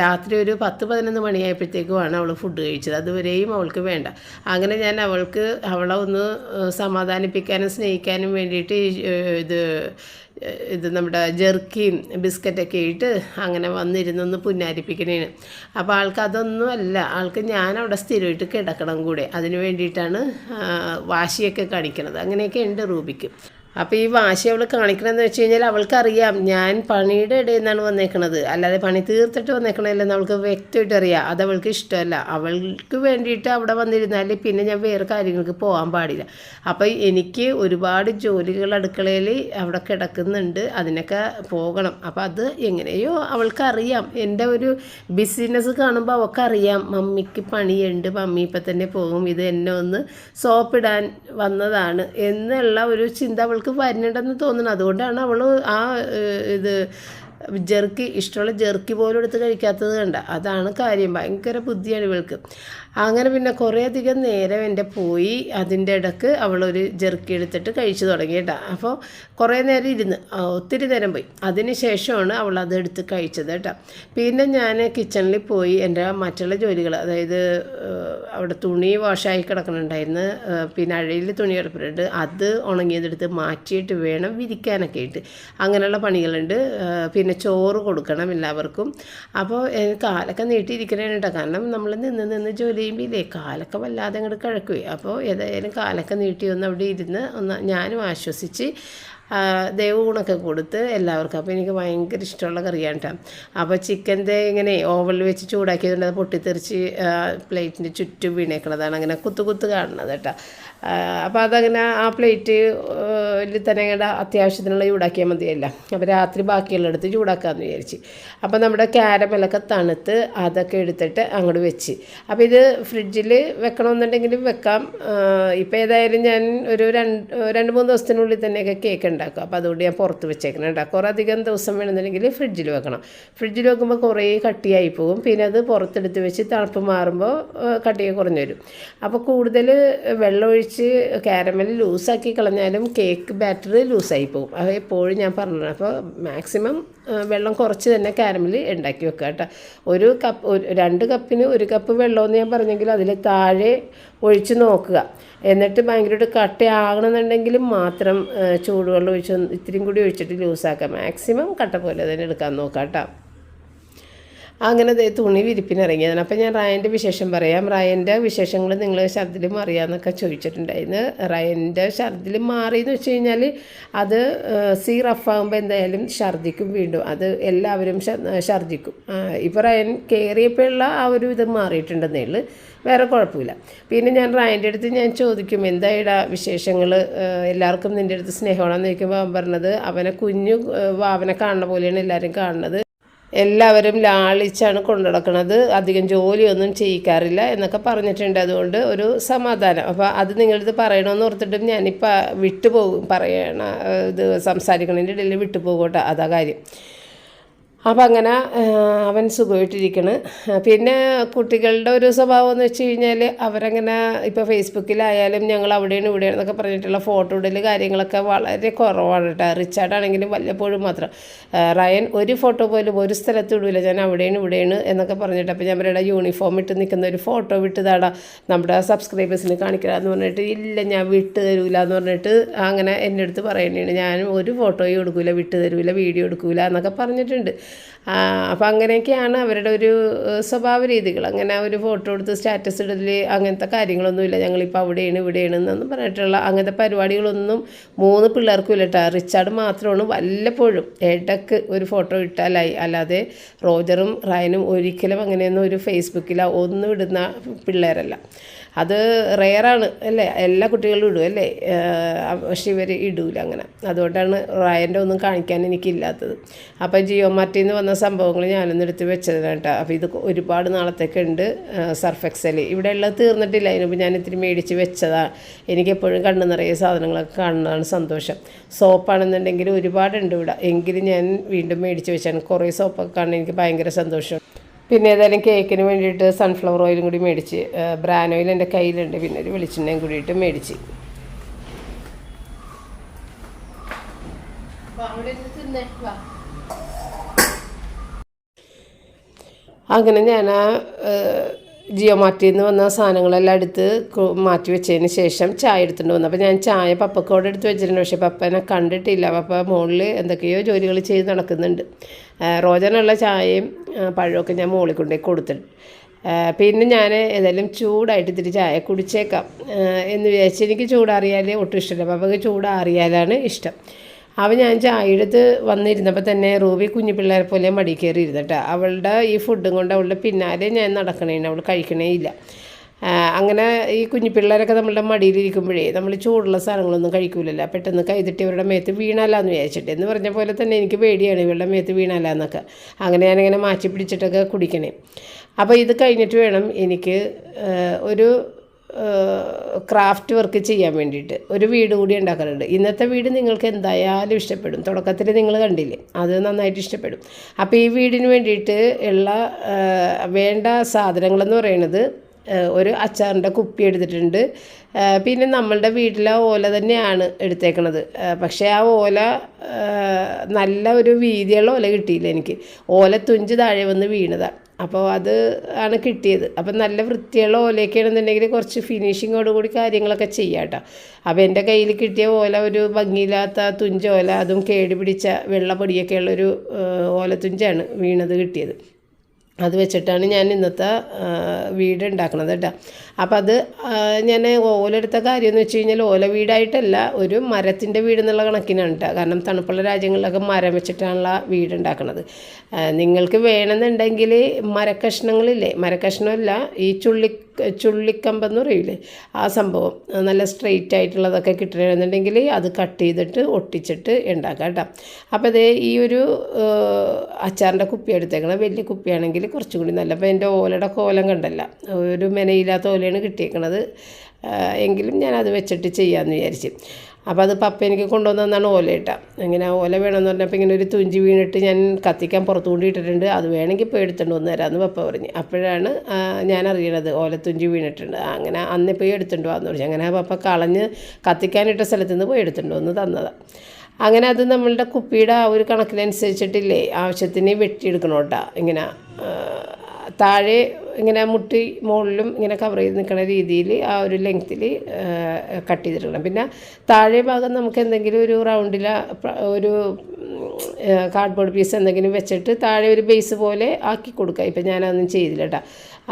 രാത്രി ഒരു പത്ത് പതിനൊന്ന് മണിയായപ്പോഴത്തേക്കുമാണ് അവൾ ഫുഡ് കഴിച്ചത്. അതുവരെയും അവൾക്ക് വേണ്ട. അങ്ങനെ ഞാൻ അവൾക്ക് അവളെ ഒന്ന് സമാധാനിപ്പിക്കാനും സ്നേഹിക്കാനും വേണ്ടിയിട്ട് ഇത് ഇത് നമ്മുടെ ജെർക്കിയും ബിസ്ക്കറ്റൊക്കെ ഇട്ട് അങ്ങനെ വന്നിരുന്നൊന്ന് പുന്നാരിപ്പിക്കണേന്. അപ്പോൾ ആൾക്ക് അതൊന്നും അല്ല. ആൾക്ക് ഞാനവിടെ സ്ഥിരമായിട്ട് കിടക്കണം കൂടെ. അതിന് വേണ്ടിയിട്ടാണ് വാശിയൊക്കെ കാണിക്കണത്. അങ്ങനെയൊക്കെ ഉണ്ട് റൂബിക്ക്. അപ്പോൾ ഈ വാശി അവൾ കാണിക്കണമെന്ന് വെച്ച് കഴിഞ്ഞാൽ അവൾക്കറിയാം ഞാൻ പണിയുടെ ഇടയിൽ നിന്നാണ് വന്നേക്കണത്. അല്ലാതെ പണി തീർത്തിട്ട് വന്നേക്കണമല്ലെന്ന് അവൾക്ക് വ്യക്തമായിട്ട് അറിയാം. അത് അവൾക്ക് ഇഷ്ടമല്ല. അവൾക്ക് വേണ്ടിയിട്ട് അവിടെ വന്നിരുന്നാൽ പിന്നെ ഞാൻ വേറെ കാര്യങ്ങൾക്ക് പോകാൻ പാടില്ല. അപ്പോൾ എനിക്ക് ഒരുപാട് ജോലികൾ അടുക്കളയിൽ അവിടെ കിടക്കുന്നുണ്ട്. അതിനൊക്കെ പോകണം. അപ്പോൾ അത് എങ്ങനെയോ അവൾക്കറിയാം. എന്റെ ഒരു ബിസിനസ് കാണുമ്പോൾ അവൾക്കറിയാം. മമ്മിക്ക് പണിയുണ്ട്. മമ്മി ഇപ്പം തന്നെ പോകും. ഇത് എന്നെ ഒന്ന് സോപ്പിടാൻ വന്നതാണ്. എന്നുള്ള ഒരു ചിന്ത അവൾക്ക് വരുന്നുണ്ടെന്ന് തോന്നുന്നു. അതുകൊണ്ടാണ് അവൾ ആ ഇത് ജെർക്കി ഇഷ്ടമുള്ള ജെർക്കി പോലും എടുത്ത് കഴിക്കാത്തത് കണ്ട. അതാണ് കാര്യം. ഭയങ്കര ബുദ്ധിയാണ് ഇവൾക്ക്. അങ്ങനെ പിന്നെ കുറേയധികം നേരം എന്റെ പോയി അതിന്റെ ഇടയ്ക്ക് അവളൊരു ജെർക്കി എടുത്തിട്ട് കഴിച്ചു തുടങ്ങി അപ്പോൾ കുറേ നേരം ഇരുന്ന് ഒത്തിരി നേരം പോയി. അതിന് ശേഷമാണ് അവൾ അത് എടുത്ത് കഴിച്ചത് കേട്ടോ. പിന്നെ ഞാൻ കിച്ചണിൽ പോയി എന്റെ മറ്റുള്ള ജോലികൾ അതായത് അവിടെ തുണി വാഷായി കിടക്കുന്നുണ്ടായിരുന്നു. പിന്നെ അഴയിൽ തുണി കിടപ്പുണ്ട് അത് ഉണങ്ങിയതെടുത്ത് മാറ്റിയിട്ട് വേണം വിരിക്കാനൊക്കെ ആയിട്ട്. അങ്ങനെയുള്ള പണികളുണ്ട്. പിന്നെ ചോറ് കൊടുക്കണം എല്ലാവർക്കും. അപ്പോൾ കാലൊക്കെ നീട്ടിയിരിക്കണേട്ടോ കാരണം നമ്മൾ നിന്ന് നിന്ന് ജോലി കഴിയുമ്പോൾ ഇതേ കാലൊക്കെ വല്ലാതെ അങ്ങോട്ട് കിഴക്കുപോയി അപ്പോൾ ഏതായാലും കാലൊക്കെ നീട്ടി ഒന്ന് അവിടെ ഇരുന്ന് ഒന്ന് ഞാനും ആശ്വസിച്ച് ദേവൂണൊക്കെ കൊടുത്ത് എല്ലാവർക്കും. അപ്പോൾ എനിക്ക് ഭയങ്കര ഇഷ്ടമുള്ള കറിയാണ് കേട്ടോ അപ്പോൾ ചിക്കന്റെ ഇങ്ങനെ ഓവലിൽ വെച്ച് ചൂടാക്കിയതുകൊണ്ട് അത് പൊട്ടിത്തെറിച്ച് പ്ലേറ്റിന്റെ ചുറ്റും വീണേക്കുന്നതാണ് അങ്ങനെ കുത്തു കുത്തു കാണുന്നത് കേട്ടോ അപ്പോൾ അതങ്ങനെ ആ പ്ലേറ്റ് തന്നെ ഇങ്ങനെ അത്യാവശ്യത്തിനുള്ള ചൂടാക്കിയാൽ മതിയല്ല. അപ്പോൾ രാത്രി ബാക്കിയുള്ള എടുത്ത് ചൂടാക്കാമെന്ന് വിചാരിച്ച്. അപ്പോൾ നമ്മുടെ ക്യാരമലൊക്കെ തണുത്ത് അതൊക്കെ എടുത്തിട്ട് അങ്ങോട്ട് വെച്ച്. അപ്പോൾ ഇത് ഫ്രിഡ്ജിൽ വെക്കണമെന്നുണ്ടെങ്കിലും വെക്കാം. ഇപ്പോൾ ഏതായാലും ഞാൻ ഒരു രണ്ട് രണ്ട് മൂന്ന് ദിവസത്തിനുള്ളിൽ തന്നെയൊക്കെ കേക്ക് ഉണ്ടാക്കും. അപ്പോൾ അതുകൊണ്ട് ഞാൻ പുറത്ത് വെച്ചേക്കണം കേട്ടോ കുറേ അധികം ദിവസം വേണമെന്നുണ്ടെങ്കിൽ ഫ്രിഡ്ജിൽ വെക്കണം. ഫ്രിഡ്ജിൽ വെക്കുമ്പോൾ കുറേ കട്ടിയായി പോകും. പിന്നെ അത് പുറത്തെടുത്ത് വെച്ച് തണുപ്പ് മാറുമ്പോൾ കട്ടിയെ കുറഞ്ഞു വരും. അപ്പോൾ കൂടുതൽ വെള്ളമൊഴിച്ച് കാരമൽ ലൂസാക്കി കളഞ്ഞാലും കേക്ക് ബാറ്റർ ലൂസായി പോകും. അത് എപ്പോഴും ഞാൻ പറഞ്ഞത് അപ്പോൾ മാക്സിമം വെള്ളം കുറച്ച് തന്നെ കാരമൽ ഉണ്ടാക്കി വെക്കുക കേട്ടോ ഒരു കപ്പ് രണ്ട് കപ്പിന് ഒരു കപ്പ് വെള്ളമെന്ന് ഞാൻ പറഞ്ഞെങ്കിൽ അതിൽ താഴെ ഒഴിച്ച് നോക്കുക. എന്നിട്ട് ഭയങ്കരമായിട്ട് കട്ടയാകണമെന്നുണ്ടെങ്കിൽ മാത്രം ചൂടുവെള്ളം ഒഴിച്ച് ഇത്രയും കൂടി ഒഴിച്ചിട്ട് ലൂസാക്കാം. മാക്സിമം കട്ട പോലെ തന്നെ എടുക്കാൻ നോക്കാം കേട്ടോ. അങ്ങനെ തുണി വിരിപ്പിനിറങ്ങിയതാണ് അപ്പം ഞാൻ റായന്റെ വിശേഷം പറയാം. റായന്റെ വിശേഷങ്ങൾ നിങ്ങൾ ശർദിൽ മാറിയാന്നൊക്കെ ചോദിച്ചിട്ടുണ്ടായിരുന്നു. റായന്റെ ശർദിൽ എന്ന് വെച്ച് കഴിഞ്ഞാൽ അത് സി റഫാകുമ്പോൾ എന്തായാലും ഛർദിക്കും വീണ്ടും. അത് എല്ലാവരും ഛർദിക്കും. ഇപ്പോൾ റയൻ കയറിയപ്പോഴുള്ള ആ ഒരു ഇത് മാറിയിട്ടുണ്ടെന്നേ ഉള്ളൂ. വേറെ കുഴപ്പമില്ല. പിന്നെ ഞാൻ റായന്റെ അടുത്ത് ഞാൻ ചോദിക്കും എന്തായിടാ വിശേഷങ്ങൾ എല്ലാവർക്കും നിന്റെ അടുത്ത് സ്നേഹമാണെന്ന് ചോദിക്കുമ്പോൾ അവൻ പറഞ്ഞത് അവനെ കുഞ്ഞു അവനെ കാണുന്ന പോലെയാണ് എല്ലാവരും കാണുന്നത്. എല്ലാവരും ലാളിച്ചാണ് കൊണ്ടുനടക്കുന്നത് അധികം ജോലിയൊന്നും ചെയ്യിക്കാറില്ല എന്നൊക്കെ പറഞ്ഞിട്ടുണ്ട്. അതുകൊണ്ട് ഒരു സമാധാനം. അപ്പോൾ അത് നിങ്ങളിത് പറയണമെന്ന് ഓർത്തിട്ടും ഞാനിപ്പോൾ വിട്ടുപോകും പറയണ ഇത് സംസാരിക്കണതിന്റെ ഇടയിൽ വിട്ടുപോകട്ടെ അതാ കാര്യം. അപ്പം അങ്ങനെ അവൻ സുഖമായിട്ടിരിക്കണ്. പിന്നെ കുട്ടികളുടെ ഒരു സ്വഭാവം എന്ന് വെച്ച് കഴിഞ്ഞാൽ അവരങ്ങനെ ഇപ്പോൾ ഫേസ്ബുക്കിലായാലും ഞങ്ങൾ അവിടെയാണ് ഇവിടെയാണ് എന്നൊക്കെ പറഞ്ഞിട്ടുള്ള ഫോട്ടോ ഇടൽ കാര്യങ്ങളൊക്കെ വളരെ കുറവാണ് കേട്ടോ റിച്ചാർഡാണെങ്കിലും വല്ലപ്പോഴും മാത്രം. റയൻ ഒരു ഫോട്ടോ പോലും ഒരു സ്ഥലത്ത് ഇടില്ല ഞാൻ അവിടെയാണ് ഇവിടെയാണ് എന്നൊക്കെ പറഞ്ഞിട്ട് അപ്പോൾ ഞാൻ പറയുക യൂണിഫോം ഇട്ട് നിൽക്കുന്ന ഒരു ഫോട്ടോ വിട്ടതാടാ നമ്മുടെ സബ്സ്ക്രൈബേഴ്സിന് കാണിക്കുക പറഞ്ഞിട്ട് ഇല്ല ഞാൻ വിട്ട് തരൂല എന്ന് പറഞ്ഞിട്ട് അങ്ങനെ എന്റെ അടുത്ത് പറയണേണ്. ഞാൻ ഒരു ഫോട്ടോയും എടുക്കില്ല വിട്ട് തരൂല വീഡിയോ എടുക്കില്ല എന്നൊക്കെ പറഞ്ഞിട്ടുണ്ട്. അപ്പം അങ്ങനെയൊക്കെയാണ് അവരുടെ ഒരു സ്വഭാവ രീതികൾ അങ്ങനെ ഒരു ഫോട്ടോ എടുത്ത് സ്റ്റാറ്റസ് ഇടൽ അങ്ങനത്തെ കാര്യങ്ങളൊന്നുമില്ല. ഞങ്ങളിപ്പോൾ അവിടെയാണ് ഇവിടെയാണ് എന്നൊന്നും പറഞ്ഞിട്ടുള്ള അങ്ങനത്തെ പരിപാടികളൊന്നും മൂന്ന് പിള്ളേർക്കും ഇല്ല കേട്ടോ റിച്ചാർഡ് മാത്രമാണ്. വല്ലപ്പോഴും ഇടയ്ക്ക് ഒരു ഫോട്ടോ ഇട്ടാലായി അല്ലാതെ റോജറും റയനും ഒരിക്കലും അങ്ങനെയൊന്നും ഒരു ഫേസ്ബുക്കിലോ ഒന്നും ഇടുന്ന പിള്ളേരല്ല. അത് റെയറാണ് അല്ലേ? എല്ലാ കുട്ടികളും ഇടും അല്ലേ? പക്ഷേ ഇവർ ഇടൂല അങ്ങനെ. അതുകൊണ്ടാണ് റായന്റെ ഒന്നും കാണിക്കാൻ എനിക്കില്ലാത്തത്. അപ്പോൾ ജിയോ മാർട്ടിൽ നിന്ന് വന്ന സംഭവങ്ങൾ ഞാനൊന്നും എടുത്ത് വെച്ചതാണ് കേട്ടോ. അപ്പോൾ ഇത് ഒരുപാട് നാളത്തേക്ക് ഉണ്ട് സർഫ് എക്സൽ ഇവിടെ ഉള്ളത് തീർന്നിട്ടില്ല. അതിനു ഞാൻ ഇത്തിരി മേടിച്ച് വെച്ചതാണ് എനിക്കെപ്പോഴും കണ്ണു നിറയെ സാധനങ്ങളൊക്കെ കാണുന്നതാണ് സന്തോഷം. സോപ്പാണെന്നുണ്ടെങ്കിൽ ഒരുപാടുണ്ട് ഇവിടെ. എങ്കിലും ഞാൻ വീണ്ടും മേടിച്ച് വെച്ചാണ്. കുറേ സോപ്പൊക്കെ കാണാൻ എനിക്ക് ഭയങ്കര സന്തോഷം. പിന്നെ ഏതായാലും കേക്കിന് വേണ്ടിയിട്ട് സൺഫ്ലവർ ഓയിലും കൂടി മേടിച്ച് ബ്രാൻ ഓയിൽ എന്റെ കയ്യിലുണ്ട്. പിന്നെ ഒരു വെളിച്ചെണ്ണയും കൂടിയിട്ട് മേടിച്ച്. അങ്ങനെ ഞാൻ ആ ജിയോ മാർട്ടിൽ നിന്ന് വന്ന സാധനങ്ങളെല്ലാം എടുത്ത് മാറ്റി വെച്ചതിന് ശേഷം ചായ എടുത്തുകൊണ്ട് വന്നു. അപ്പോൾ ഞാൻ ചായ പപ്പക്കോട് എടുത്ത് വെച്ചിട്ടുണ്ട്. പക്ഷേ പപ്പനെ കണ്ടിട്ടില്ല. പപ്പ മുകളിൽ എന്തൊക്കെയോ ജോലികൾ ചെയ്ത് നടക്കുന്നുണ്ട്. റോജനുള്ള ചായയും പഴമൊക്കെ ഞാൻ മുകളിൽ കൊണ്ടുപോയി കൊടുത്തിട്ട്. പിന്നെ ഞാൻ ഏതായാലും ചൂടായിട്ട് ഇത്തിരി ചായ കുടിച്ചേക്കാം. എന്ന് വിചാരിച്ച് എനിക്ക് ചൂടാറിയാൽ ഒട്ടും ഇഷ്ടമില്ല പപ്പക്ക് ചൂടാറിയാലാണ് ഇഷ്ടം. അവ ഞാൻ ചായയെടുത്ത് വന്നിരുന്നപ്പോൾ തന്നെ റൂബി കുഞ്ഞു പിള്ളേരെ പോലെ മടി കയറി ഇരുന്നിട്ട് അവളുടെ ഈ ഫുഡും കൊണ്ട് അവളുടെ പിന്നാലെ ഞാൻ നടക്കണേ അവൾ കഴിക്കണേ ഇല്ല. അങ്ങനെ ഈ കുഞ്ഞു പിള്ളേരൊക്കെ നമ്മളുടെ മടിയിലിരിക്കുമ്പോഴേ നമ്മൾ ചൂടുള്ള സാധനങ്ങളൊന്നും കഴിക്കൂലല്ലോ. പെട്ടെന്ന് കൈതിട്ടി അവരുടെ മേത്ത് വീണാലാന്ന് വിചാരിച്ചിട്ട്. എന്ന് പറഞ്ഞ പോലെ തന്നെ എനിക്ക് പേടിയാണ് ഇവളുടെ മേത്ത് വീണാലാന്നൊക്കെ. അങ്ങനെ ഞാനിങ്ങനെ മാറ്റി പിടിച്ചിട്ടൊക്കെ കുടിക്കണേ. അപ്പോൾ ഇത് കഴിഞ്ഞിട്ട് വേണം എനിക്ക് ഒരു ക്രാഫ്റ്റ് വർക്ക് ചെയ്യാൻ വേണ്ടിയിട്ട്. ഒരു വീട് കൂടി ഉണ്ടാക്കാറുണ്ട്. ഇന്നത്തെ വീട് നിങ്ങൾക്ക് എന്തായാലും ഇഷ്ടപ്പെടും. തുടക്കത്തിൽ നിങ്ങൾ കണ്ടില്ലേ? അത് നന്നായിട്ട് ഇഷ്ടപ്പെടും. അപ്പോൾ ഈ വീടിന് വേണ്ടിയിട്ട് ഉള്ള വേണ്ട സാധനങ്ങളെന്ന് പറയുന്നത് ഒരു അച്ചാറിന്റെ കുപ്പി എടുത്തിട്ടുണ്ട്. പിന്നെ നമ്മളുടെ വീട്ടിലെ ഓല തന്നെയാണ് എടുത്തേക്കണത്. പക്ഷേ ആ ഓല നല്ല ഒരു വീതിയുള്ള ഓല കിട്ടിയില്ല എനിക്ക്. ഓല തുഞ്ച് താഴെ വന്ന് വീണതാണ് അപ്പോൾ അത് ആണ് കിട്ടിയത്. അപ്പം നല്ല വൃത്തിയുള്ള ഓലയൊക്കെയാണെന്നുണ്ടെങ്കിൽ കുറച്ച് ഫിനിഷിങ്ങോട് കൂടി കാര്യങ്ങളൊക്കെ ചെയ്യാം കേട്ടോ. അപ്പോൾ എന്റെ കയ്യിൽ കിട്ടിയ ഓല ഒരു ഭംഗിയില്ലാത്ത തുഞ്ച ഓല അതും കേടി പിടിച്ച വെള്ള പൊടിയൊക്കെയുള്ളൊരു ഓലത്തുഞ്ചാണ് വീണത് കിട്ടിയത്. അത് വെച്ചിട്ടാണ് ഞാൻ ഇന്നത്തെ വീട് ഉണ്ടാക്കുന്നത് കേട്ടോ. അപ്പം അത് ഞാൻ ഓലെടുത്ത കാര്യം എന്ന് വെച്ച് കഴിഞ്ഞാൽ ഓല വീടായിട്ടല്ല ഒരു മരത്തിന്റെ വീട് എന്നുള്ള കണക്കിനാണ് കേട്ടോ കാരണം തണുപ്പുള്ള രാജ്യങ്ങളിലൊക്കെ മരം വെച്ചിട്ടാണുള്ള വീടുണ്ടാക്കുന്നത് നിങ്ങൾക്ക് വേണമെന്നുണ്ടെങ്കിൽ മരക്കഷ്ണങ്ങളില്ലേ? മരക്കഷ്ണമല്ല ഈ ചുള്ളി ചുള്ളിക്കമ്പെന്ന് പറയില്ലേ ആ സംഭവം. നല്ല സ്ട്രെയിറ്റ് ആയിട്ടുള്ളതൊക്കെ കിട്ടണമെന്നുണ്ടെങ്കിൽ അത് കട്ട് ചെയ്തിട്ട് ഒട്ടിച്ചിട്ട് ഉണ്ടാക്കാം കേട്ടോ അപ്പോൾ അതേ ഈ ഒരു അച്ചാറിന്റെ കുപ്പി എടുത്തേക്കണം വലിയ കുപ്പിയാണെങ്കിൽ കുറച്ചും കൂടി നല്ല. അപ്പോൾ എന്റെ ഓലയുടെ കോലം കണ്ടല്ല. ഒരു മെനയില്ലാത്ത ഓലയാണ് കിട്ടിയേക്കണത്. എങ്കിലും ഞാൻ അത് വെച്ചിട്ട് ചെയ്യാമെന്ന് വിചാരിച്ച്. അപ്പോൾ അത് പപ്പ എനിക്ക് കൊണ്ടുവന്നതാണ് ഓല ഇട്ട. ഇങ്ങനെ ഓല വേണമെന്ന് പറഞ്ഞപ്പോൾ ഇങ്ങനെ ഒരു തുഞ്ചി വീണിട്ട് ഞാൻ കത്തിക്കാൻ പുറത്തു കൊണ്ടിട്ടിട്ടുണ്ട് അത് വേണമെങ്കിൽ പോയി എടുത്തുകൊണ്ട് വന്ന് തരാമെന്ന് പപ്പ പറഞ്ഞു. അപ്പോഴാണ് ഞാൻ അറിയണത് ഓല തുഞ്ചി വീണിട്ടുണ്ട്. അങ്ങനെ അന്ന് പോയി എടുത്തുകൊണ്ട് വന്നു പറഞ്ഞു. അങ്ങനെ പപ്പ കളഞ്ഞ് കത്തിക്കാനിട്ട സ്ഥലത്ത് നിന്ന് പോയി എടുത്തുകൊണ്ട് വന്ന് തന്നതാണ് അങ്ങനെ അത് നമ്മളുടെ കുപ്പിയുടെ ആ ഒരു കണക്കിനനുസരിച്ചിട്ടില്ലേ ആവശ്യത്തിന് വെട്ടിയെടുക്കണം കേട്ടോ ഇങ്ങനെ താഴെ ഇങ്ങനെ മുട്ടി മുകളിലും ഇങ്ങനെ കവർ ചെയ്ത് നിൽക്കുന്ന രീതിയിൽ ആ ഒരു ലെങ്ത്തിൽ കട്ട് ചെയ്തിടണം. പിന്നെ താഴെ ഭാഗം നമുക്ക് എന്തെങ്കിലും ഒരു റൗണ്ടിൽ ഒരു കാർഡ്ബോർഡ് പീസ് എന്തെങ്കിലും വെച്ചിട്ട് താഴെ ഒരു ബേസ് പോലെ ആക്കി കൊടുക്കുക. ഇപ്പം ഞാനതൊന്നും ചെയ്തില്ല കേട്ടോ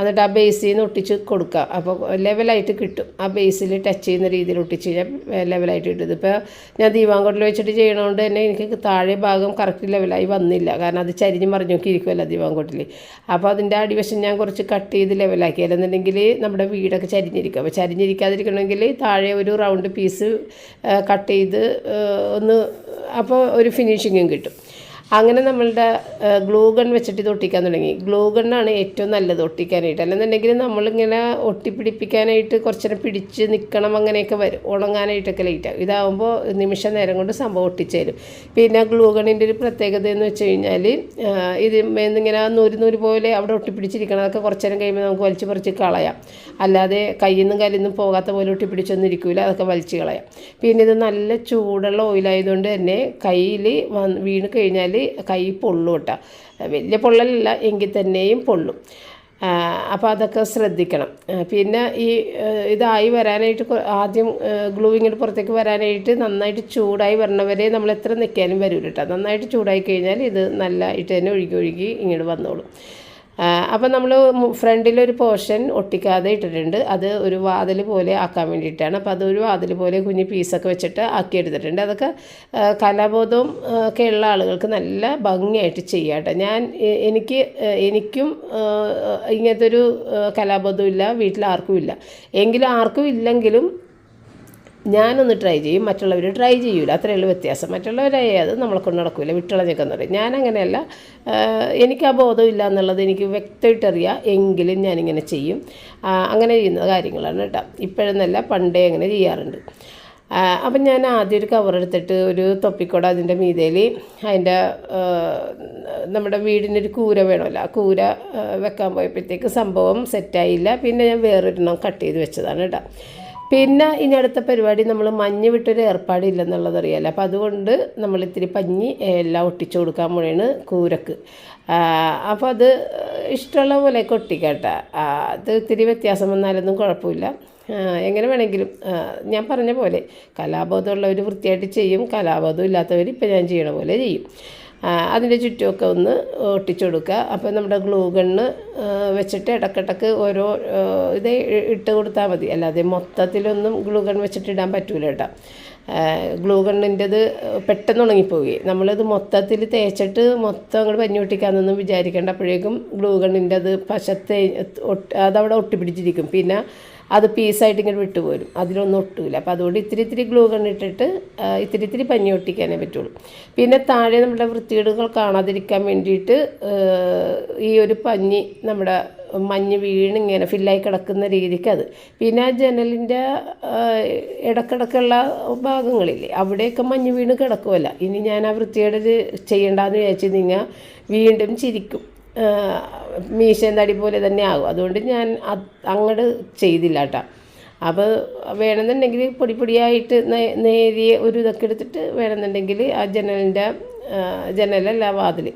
എന്നിട്ട് ആ ബേസിൽ നിന്ന് ഒട്ടിച്ച് കൊടുക്കുക. അപ്പോൾ ലെവലായിട്ട് കിട്ടും. ആ ബേസിൽ ടച്ച് ചെയ്യുന്ന രീതിയിൽ ഒട്ടിച്ച് കഴിഞ്ഞാൽ ലെവലായിട്ട് കിട്ടും. ഇതിപ്പോൾ ഞാൻ ദീപാങ്കോട്ടിൽ വെച്ചിട്ട് ചെയ്യണതുകൊണ്ട് തന്നെ എനിക്ക് താഴെ ഭാഗം കറക്റ്റ് ലെവലായി വന്നില്ല. കാരണം അത് ചരിഞ്ഞ് മറിഞ്ഞൊക്കെ ഇരിക്കുമല്ലോ ദീപാങ്കോട്ടിൽ അപ്പോൾ അതിന്റെ അടിവശം ഞാൻ കുറച്ച് കട്ട് ചെയ്ത് ലെവലാക്കി അല്ലെന്നുണ്ടെങ്കിൽ നമ്മുടെ വീടൊക്കെ ചരിഞ്ഞിരിക്കും. അപ്പോൾ ചരിഞ്ഞിരിക്കാതിരിക്കണമെങ്കിൽ താഴെ ഒരു റൗണ്ട് പീസ് കട്ട് ചെയ്ത് ഒന്ന് അപ്പോൾ ഒരു ഫിനിഷിങ്ങും കിട്ടും. അങ്ങനെ നമ്മളുടെ ഗ്ലൂഗൺ വെച്ചിട്ട് ഇത് ഒട്ടിക്കാൻ തുടങ്ങി. ഗ്ലൂ ഗണ്ണാണ് ഏറ്റവും നല്ലത് ഒട്ടിക്കാനായിട്ട്. അല്ലെന്നുണ്ടെങ്കിൽ നമ്മളിങ്ങനെ ഒട്ടിപ്പിടിപ്പിക്കാനായിട്ട് കുറച്ചേരം പിടിച്ച് നിൽക്കണം അങ്ങനെയൊക്കെ വരും. ഉണങ്ങാനായിട്ടൊക്കെ ലേറ്റാകും ഇതാകുമ്പോൾ നിമിഷ നേരം കൊണ്ട് സംഭവം ഒട്ടിച്ചേരും പിന്നെ ഗ്ലൂ ഗണ്ണിന്റെ ഒരു പ്രത്യേകത എന്ന് വെച്ച് കഴിഞ്ഞാൽ ഇത് ഇങ്ങനെ നൂര് നൂര് പോലെ അവിടെ ഒട്ടിപ്പിടിച്ചിരിക്കണം. അതൊക്കെ കുറച്ചേരം കഴിയുമ്പോൾ നമുക്ക് വലിച്ചു പറിച്ച് കളയാം. അല്ലാതെ കയ്യിൽ നിന്നും കല്ലിൽ നിന്നും പോകാത്ത പോലെ ഒട്ടിപ്പിടിച്ചൊന്നും ഇരിക്കില്ല അതൊക്കെ വലിച്ചു കളയാം. പിന്നെ ഇത് നല്ല ചൂടുള്ള ഓയിലായതുകൊണ്ട് തന്നെ കയ്യിൽ വീണ് കഴിഞ്ഞാൽ കൈ പൊള്ളും കേട്ടോ. വലിയ പൊള്ളലല്ല എങ്കിൽ തന്നെയും പൊള്ളും. അപ്പോൾ അതൊക്കെ ശ്രദ്ധിക്കണം. പിന്നെ ഈ ഇതായി വരാനായിട്ട് ആദ്യം ഗ്ലൂ ഇങ്ങോട്ട് പുറത്തേക്ക് വരാനായിട്ട് നന്നായിട്ട് ചൂടായി വരണവരെ നമ്മൾ എത്ര നിൽക്കാനും വരൂല കേട്ടോ. നന്നായിട്ട് ചൂടായി കഴിഞ്ഞാൽ ഇത് നല്ലതായിട്ട് തന്നെ ഒഴുകി ഒഴുകി ഇങ്ങോട്ട് വന്നോളും. അപ്പോൾ നമ്മൾ ഫ്രണ്ടിലൊരു പോർഷൻ ഒട്ടിക്കാതെ ഇട്ടിട്ടുണ്ട്. അത് ഒരു വാതിൽ പോലെ ആക്കാൻ വേണ്ടിയിട്ടാണ്. അപ്പോൾ അതൊരു വാതിൽ പോലെ കുഞ്ഞ് പീസൊക്കെ വെച്ചിട്ട് ആക്കി എടുത്തിട്ടുണ്ട്. അതൊക്കെ കലാബോധവും ഒക്കെ ഉള്ള ആളുകൾക്ക് നല്ല ഭംഗിയായിട്ട് ചെയ്യാട്ടോ ഞാൻ എനിക്ക് എനിക്കും ഇങ്ങനത്തെ ഒരു ഇല്ല വീട്ടിൽ ആർക്കും ഇല്ല എങ്കിലും ആർക്കും ഇല്ലെങ്കിലും ഞാനൊന്ന് ട്രൈ ചെയ്യും മറ്റുള്ളവർ ട്രൈ ചെയ്യൂല. അത്രയേ ഉള്ളൂ വ്യത്യാസം. മറ്റുള്ളവരായി അത് നമ്മളെ കൊണ്ട് നടക്കില്ല വിട്ടുകളഞ്ഞൊക്കെന്ന് പറയും. ഞാനങ്ങനെയല്ല എനിക്ക് ആ ബോധമില്ല എന്നുള്ളത് എനിക്ക് വ്യക്തമായിട്ടറിയാം. എങ്കിലും ഞാനിങ്ങനെ ചെയ്യും. അങ്ങനെ ചെയ്യുന്ന കാര്യങ്ങളാണ് കേട്ടോ. ഇപ്പോഴെന്നല്ല പണ്ടേ അങ്ങനെ ചെയ്യാറുണ്ട്. അപ്പം ഞാൻ ആദ്യം ഒരു കവർ എടുത്തിട്ട് ഒരു തൊപ്പിക്കോട അതിന്റെ മീതയിൽ അതിന്റെ നമ്മുടെ വീടിനൊരു കൂര വേണമല്ലോ. ആ കൂര വെക്കാൻ പോയപ്പോഴത്തേക്ക് സംഭവം സെറ്റായില്ല പിന്നെ ഞാൻ വേറൊരെണ്ണം കട്ട് ചെയ്ത് വെച്ചതാണ് കേട്ടോ. പിന്നെ ഇനി അടുത്ത പരിപാടി നമ്മൾ മഞ്ഞ് വിട്ടൊരു ഏർപ്പാടില്ലെന്നുള്ളത് അറിയാലോ അപ്പോൾ അതുകൊണ്ട് നമ്മൾ ഇത്തിരി പഞ്ഞി എല്ലാം ഒട്ടിച്ചു കൊടുക്കാൻ പോണേണ് കൂരക്ക്. അപ്പോൾ അത് ഇഷ്ടമുള്ള പോലെയൊക്കെ ഒട്ടിക്കട്ടെ. അത് ഇത്തിരി വ്യത്യാസം വന്നാലൊന്നും കുഴപ്പമില്ല. എങ്ങനെ വേണമെങ്കിലും ഞാൻ പറഞ്ഞ പോലെ കലാബോധമുള്ളവർ വൃത്തിയായിട്ട് ചെയ്യും കലാബോധം ഇല്ലാത്തവർ ഇപ്പം ഞാൻ ചെയ്യണ പോലെ ചെയ്യും. അതിന്റെ ചുറ്റുമൊക്കെ ഒന്ന് ഒട്ടിച്ചു കൊടുക്കുക. അപ്പോൾ നമ്മുടെ ഗ്ലൂ ഗണ്ണ് വെച്ചിട്ട് ഇടക്കിടക്ക് ഓരോ ഇത് ഇട്ട് കൊടുത്താൽ മതി. അല്ലാതെ മൊത്തത്തിലൊന്നും ഗ്ലൂ ഗൺ വെച്ചിട്ട് ഇടാൻ പറ്റൂല കേട്ടോ. ഗ്ലൂ ഗണ്ണിന്റെത് പെട്ടെന്ന് ഉണങ്ങിപ്പോയി. നമ്മളിത് മൊത്തത്തിൽ തേച്ചിട്ട് മൊത്തം അങ്ങോട്ട് പഞ്ഞു ഒട്ടിക്കാമെന്നൊന്നും വിചാരിക്കേണ്ട. അപ്പോഴേക്കും ഗ്ലൂ ഗണ്ണിന്റെ അത് പശത്തെ അതവിടെ ഒട്ടിപ്പിടിച്ചിരിക്കും. പിന്നെ അത് പീസായിട്ട് ഇങ്ങനെ വിട്ടുപോരും അതിലൊന്നും ഒട്ടൂല. അപ്പോൾ അതുകൊണ്ട് ഇത്തിരി ഇത്തിരി ഗ്ലൂ കണ്ണിട്ടിട്ട് ഇത്തിരി ഇത്തിരി പഞ്ഞി ഒട്ടിക്കാനേ പറ്റുള്ളൂ. പിന്നെ താഴെ നമ്മുടെ വൃത്തികേടുകൾ കാണാതിരിക്കാൻ വേണ്ടിയിട്ട് ഈ ഒരു പഞ്ഞി നമ്മുടെ മഞ്ഞ് വീണിങ്ങനെ ഫില്ലായി കിടക്കുന്ന രീതിക്ക് അത്. പിന്നെ ആ ജനലിന്റെ ഇടക്കിടക്കുള്ള ഭാഗങ്ങളില്ലേ അവിടെയൊക്കെ മഞ്ഞ് വീണ് കിടക്കുമല്ല ഇനി ഞാൻ ആ വൃത്തികേട് ചെയ്യണ്ടെന്ന് വിചാരിച്ച് നിങ്ങൾ വീണ്ടും ചിരിക്കും. മീശ തടി പോലെ തന്നെ ആകും. അതുകൊണ്ട് ഞാൻ അങ്ങോട്ട് ചെയ്തില്ല കേട്ടോ അപ്പോൾ വേണമെന്നുണ്ടെങ്കിൽ പൊടി പൊടിയായിട്ട് നേരിയ ഒരു ഇതൊക്കെ എടുത്തിട്ട് വേണമെന്നുണ്ടെങ്കിൽ ആ ജനലിന്റെ ജനലല്ല വാതിൽ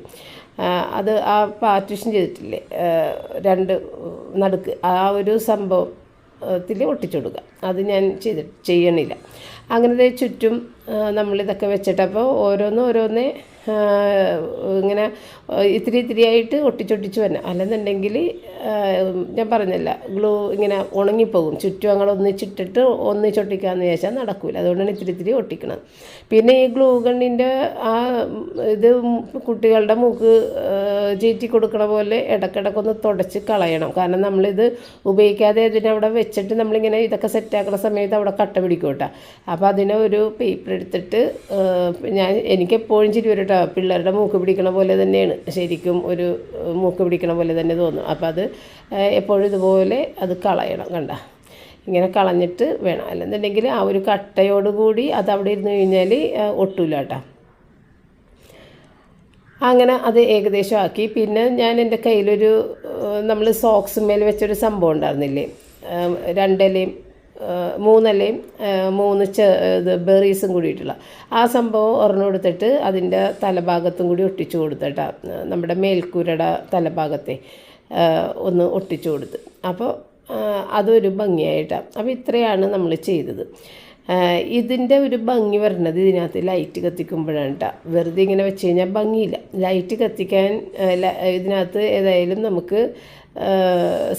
അത് ആ പാർട്ടീഷൻ ചെയ്തിട്ടില്ലേ? രണ്ട് നടുക്ക്. ആ ഒരു സംഭവത്തിൽ ഒട്ടിച്ചു കൊടുക്കുക. അത് ഞാൻ ചെയ്ത് ചെയ്യണില്ല. അങ്ങനെ ചുറ്റും നമ്മളിതൊക്കെ വെച്ചിട്ട് അപ്പോൾ ഓരോന്ന് ഓരോന്ന് ഇങ്ങനെ ഇത്തിരി ഇത്തിരി ആയിട്ട് ഒട്ടിച്ചൊട്ടിച്ച് വരണം അല്ലെന്നുണ്ടെങ്കിൽ ഞാൻ പറഞ്ഞല്ല ഗ്ലൂ ഇങ്ങനെ ഉണങ്ങിപ്പോകും. ചുറ്റും അങ്ങനെ ഒന്നിച്ചിട്ടിട്ട് ഒന്നിച്ചൊട്ടിക്കാമെന്ന് ചോദിച്ചാൽ നടക്കില്ല അതുകൊണ്ടാണ് ഇത്തിരി ഇത്തിരി ഒട്ടിക്കണം പിന്നെ ഈ ഗ്ലൂ ഗണ്ണിന്റെ ആ ഇത് കുട്ടികളുടെ മൂക്ക് ചീറ്റി കൊടുക്കണ പോലെ ഇടയ്ക്കിടയ്ക്കൊന്ന് തുടച്ച് കളയണം. കാരണം നമ്മളിത് ഉപയോഗിക്കാതെ ഇതിനവിടെ വെച്ചിട്ട് നമ്മളിങ്ങനെ ഇതൊക്കെ സെറ്റാക്കുന്ന സമയത്ത് അവിടെ കട്ട പിടിക്കും കേട്ടോ. അപ്പോൾ അതിനെ ഒരു പേപ്പർ എടുത്തിട്ട് ഞാൻ എനിക്കെപ്പോഴും ചിരി വരും കേട്ടോ പിള്ളേരുടെ മൂക്ക് പിടിക്കണ പോലെ തന്നെയാണ്. ശരിക്കും ഒരു മൂക്ക് പിടിക്കണ പോലെ തന്നെ തോന്നും. അപ്പോൾ അത് എപ്പോഴും ഇതുപോലെ അത് കളയണം കണ്ട. ഇങ്ങനെ കളഞ്ഞിട്ട് വേണം. അല്ലെന്നുണ്ടെങ്കിൽ ആ ഒരു കട്ടയോട് കൂടി അത് അവിടെ ഇരുന്ന് കഴിഞ്ഞാൽ ഒട്ടൂല കേട്ടോ അങ്ങനെ അത് ഏകദേശം ആക്കി. പിന്നെ ഞാൻ എന്റെ കയ്യിലൊരു നമ്മൾ സോക്സ് മേൽ വെച്ചൊരു സംഭവം ഉണ്ടായിരുന്നില്ലേ? രണ്ടിലയും ഏ, മൂന്ന് ചെ ഇത് ബെറീസും കൂടിയിട്ടുള്ള. ആ സംഭവം ഒരെണ്ണം എടുത്തിട്ട് അതിന്റെ തലഭാഗത്തും കൂടി ഒട്ടിച്ചു കൊടുത്തിട്ടാ നമ്മുടെ മേൽക്കൂരയുടെ തലഭാഗത്തെ ഒന്ന് ഒട്ടിച്ചു കൊടുത്ത്. അപ്പോൾ അതൊരു ഭംഗിയായിട്ടാണ് അപ്പോൾ ഇത്രയാണ് നമ്മൾ ചെയ്തത്. ഇതിന്റെ ഒരു ഭംഗി വരുന്നത് ഇതിനകത്ത് ലൈറ്റ് കത്തിക്കുമ്പോഴാണ് കേട്ടോ വെറുതെ ഇങ്ങനെ വെച്ച് കഴിഞ്ഞാൽ ഭംഗിയില്ല. ലൈറ്റ് കത്തിക്കാൻ ഇതിനകത്ത് ഏതായാലും നമുക്ക്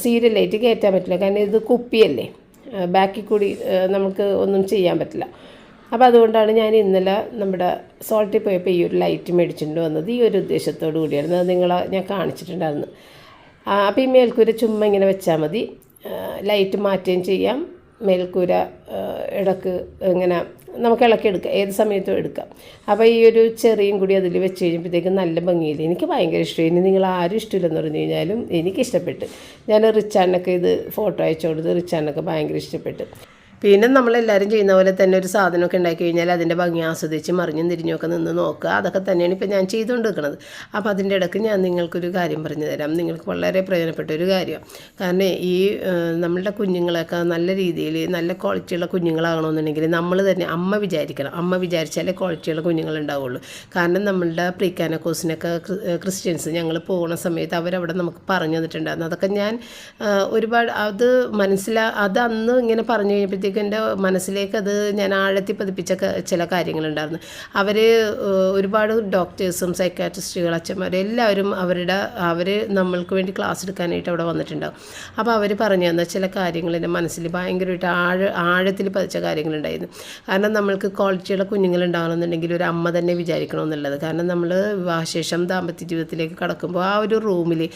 സീരിയൽ ലൈറ്റ് കയറ്റാൻ പറ്റില്ല. കാരണം ഇത് കുപ്പിയല്ലേ. ബാക്കിൽ കൂടി നമുക്ക് ഒന്നും ചെയ്യാൻ പറ്റില്ല. അപ്പോൾ അതുകൊണ്ടാണ് ഞാൻ ഇന്നലെ നമ്മുടെ സോൾട്ടിൽ പോയപ്പോൾ ഈ ഒരു ലൈറ്റ് മേടിച്ചിട്ട് വന്നത്. ഈ ഒരു ഉദ്ദേശത്തോടു കൂടിയായിരുന്നു. അത് നിങ്ങളെ ഞാൻ കാണിച്ചിട്ടുണ്ടായിരുന്നു. അപ്പോൾ ഈ മേൽക്കൂര ചുമ്മാ ഇങ്ങനെ വെച്ചാൽ മതി. ലൈറ്റ് മാറ്റുകയും ചെയ്യാം. മേൽക്കൂര ഇടയ്ക്ക് ഇങ്ങനെ നമുക്ക് ഇളക്കിയെടുക്കാം ഏത് സമയത്തും എടുക്കാം. അപ്പോൾ ഈ ഒരു ചെറിയും കൂടി അതിൽ വെച്ച് കഴിഞ്ഞപ്പോഴത്തേക്കും നല്ല ഭംഗിയില്ല എനിക്ക് ഭയങ്കര ഇഷ്ടമായി. ഇനി നിങ്ങൾ ആരും ഇഷ്ടമില്ലെന്ന് പറഞ്ഞു കഴിഞ്ഞാലും എനിക്കിഷ്ടപ്പെട്ട് ഞാൻ റിച്ചാനൊക്കെ ഇത് ഫോട്ടോ അയച്ചു കൊടുത്ത് റിച്ചാനൊക്കെ ഭയങ്കര ഇഷ്ടപ്പെട്ട്. പിന്നെ നമ്മളെല്ലാവരും ചെയ്യുന്ന പോലെ തന്നെ ഒരു സാധനമൊക്കെ ഉണ്ടാക്കി കഴിഞ്ഞാൽ അതിന്റെ ഭംഗി ആസ്വദിച്ച് മറിഞ്ഞും തിരിഞ്ഞൊക്കെ നിന്ന് നോക്കുക. അതൊക്കെ തന്നെയാണ് ഇപ്പോൾ ഞാൻ ചെയ്തുകൊണ്ട് നിൽക്കുന്നത് അപ്പോൾ അതിന്റെ ഇടയ്ക്ക് ഞാൻ നിങ്ങൾക്കൊരു കാര്യം പറഞ്ഞു തരാം. നിങ്ങൾക്ക് വളരെ പ്രയോജനപ്പെട്ട ഒരു കാര്യം. കാരണം ഈ നമ്മളുടെ കുഞ്ഞുങ്ങളൊക്കെ നല്ല രീതിയിൽ നല്ല ക്വാളിറ്റിയുള്ള കുഞ്ഞുങ്ങളാകണമെന്നുണ്ടെങ്കിൽ നമ്മൾ തന്നെ അമ്മ വിചാരിക്കണം. അമ്മ വിചാരിച്ചാലേ ക്വാളിറ്റിയുള്ള കുഞ്ഞുങ്ങളുണ്ടാവുള്ളൂ. കാരണം നമ്മളുടെ പ്രീക്കാന കോഴ്സിനൊക്കെ ക്രിസ്ത്യൻസ് ഞങ്ങൾ പോകുന്ന സമയത്ത് അവരവിടെ നമുക്ക് പറഞ്ഞു തന്നിട്ടുണ്ടായിരുന്നു. അതൊക്കെ ഞാൻ ഒരുപാട് അത് മനസ്സിലാ അത് അന്ന് ഇങ്ങനെ പറഞ്ഞു കഴിഞ്ഞപ്പോഴത്തേക്കും എന്റെ മനസ്സിലേക്ക് അത് ഞാൻ ആഴത്തി പതിപ്പിച്ച ചില കാര്യങ്ങളുണ്ടായിരുന്നു. അവർ ഒരുപാട് ഡോക്ടേഴ്സും സൈക്കാട്രിസ്റ്റുകൾ അച്ഛന്മാർ എല്ലാവരും അവരുടെ അവർ നമ്മൾക്ക് വേണ്ടി ക്ലാസ് എടുക്കാനായിട്ട് അവിടെ വന്നിട്ടുണ്ടാവും. അപ്പോൾ അവർ പറഞ്ഞു തന്ന ചില കാര്യങ്ങൾ എന്റെ മനസ്സിൽ ഭയങ്കരമായിട്ട് ആഴ ആഴത്തിൽ പതിച്ച കാര്യങ്ങളുണ്ടായിരുന്നു. കാരണം നമ്മൾക്ക് ക്വാളിറ്റിയുള്ള കുഞ്ഞുങ്ങളുണ്ടാകണമെന്നുണ്ടെങ്കിൽ ഒരു അമ്മ തന്നെ വിചാരിക്കണമെന്നുള്ളത് കാരണം നമ്മൾ വിവാഹശേഷം ദാമ്പത്യ ജീവിതത്തിലേക്ക് കടക്കുമ്പോൾ ആ ഒരു റൂമിൽ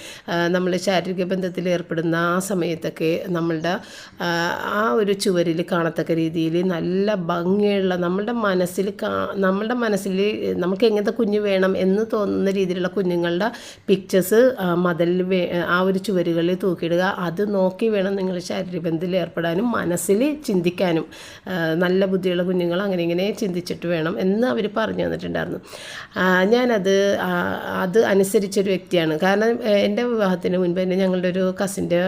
നമ്മൾ ശാരീരിക ബന്ധത്തിൽ ഏർപ്പെടുന്ന ആ സമയത്തൊക്കെ നമ്മളുടെ ആ ഒരു ചുവരിൽ കാണത്തക്ക രീതിയിൽ നല്ല ഭംഗിയുള്ള നമ്മളുടെ മനസ്സിൽ നമ്മളുടെ മനസ്സിൽ നമുക്ക് എങ്ങനത്തെ കുഞ്ഞ് വേണം എന്ന് തോന്നുന്ന രീതിയിലുള്ള കുഞ്ഞുങ്ങളുടെ പിക്ചേഴ്സ് മതിലിൽ ആ ഒരു ചുവരുകളിൽ തൂക്കിയിടുക. അത് നോക്കി വേണം നിങ്ങൾ ശാരീരിക ബന്ധത്തിൽ ഏർപ്പെടാനും മനസ്സിൽ ചിന്തിക്കാനും. നല്ല ബുദ്ധിയുള്ള കുഞ്ഞുങ്ങൾ അങ്ങനെ ഇങ്ങനെ ചിന്തിച്ചിട്ട് വേണം എന്ന് അവർ പറഞ്ഞു തന്നിട്ടുണ്ടായിരുന്നു. ഞാനത് അത് അനുസരിച്ചൊരു വ്യക്തിയാണ്. കാരണം എന്റെ വിവാഹത്തിന് മുൻപ് തന്നെ ഞങ്ങളുടെ ഒരു കസിന്റെ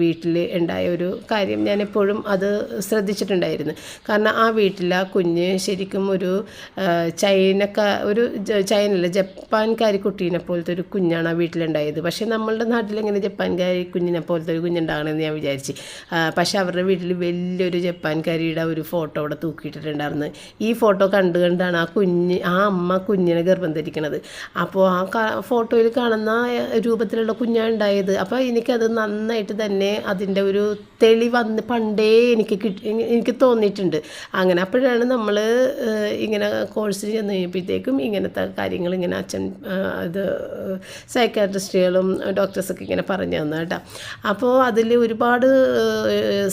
വീട്ടിൽ ഉണ്ടായ ഒരു കാര്യം ഞാനെപ്പോഴും അത് ശ്രദ്ധിച്ചിട്ടുണ്ടായിരുന്നു. കാരണം ആ വീട്ടിൽ ആ കുഞ്ഞ് ശരിക്കും ഒരു ചൈനക്കാ ഒരു ചൈനല്ല ജപ്പാൻകാരി കുട്ടീനെ പോലത്തെ ഒരു കുഞ്ഞാണ് ആ വീട്ടിലുണ്ടായത്. പക്ഷേ നമ്മളുടെ നാട്ടിൽ എങ്ങനെ ജപ്പാൻകാരി കുഞ്ഞിനെ പോലത്തെ ഒരു കുഞ്ഞുണ്ടാകണമെന്ന് ഞാൻ വിചാരിച്ചു. പക്ഷേ അവരുടെ വീട്ടിൽ വലിയൊരു ജപ്പാൻകാരിയുടെ ഒരു ഫോട്ടോ അവിടെ തൂക്കിയിട്ടിട്ടുണ്ടായിരുന്നു. ഈ ഫോട്ടോ കണ്ടു കണ്ടാണ് ആ കുഞ്ഞ് ആ അമ്മ കുഞ്ഞിനെ ഗർഭം ധരിക്കണത് അപ്പോൾ ആ ഫോട്ടോയിൽ കാണുന്ന രൂപത്തിലുള്ള കുഞ്ഞാണ് ഉണ്ടായത്. അപ്പോൾ എനിക്കത് നന്നായിട്ട് തന്നെ അതിന്റെ ഒരു തെളി വന്ന് പണ്ടേ എനിക്ക് കിട്ടി എനിക്ക് തോന്നിയിട്ടുണ്ട്. അങ്ങനെ അപ്പോഴാണ് നമ്മൾ ഇങ്ങനെ കോഴ്സ് ചെന്ന് കഴിഞ്ഞപ്പോഴത്തേക്കും ഇങ്ങനത്തെ കാര്യങ്ങൾ ഇങ്ങനെ അച്ഛൻ ഇത് സൈക്കാട്രിസ്റ്റുകളും ഡോക്ടേഴ്സൊക്കെ ഇങ്ങനെ പറഞ്ഞു തന്നു കേട്ടോ. അപ്പോൾ അതിൽ ഒരുപാട്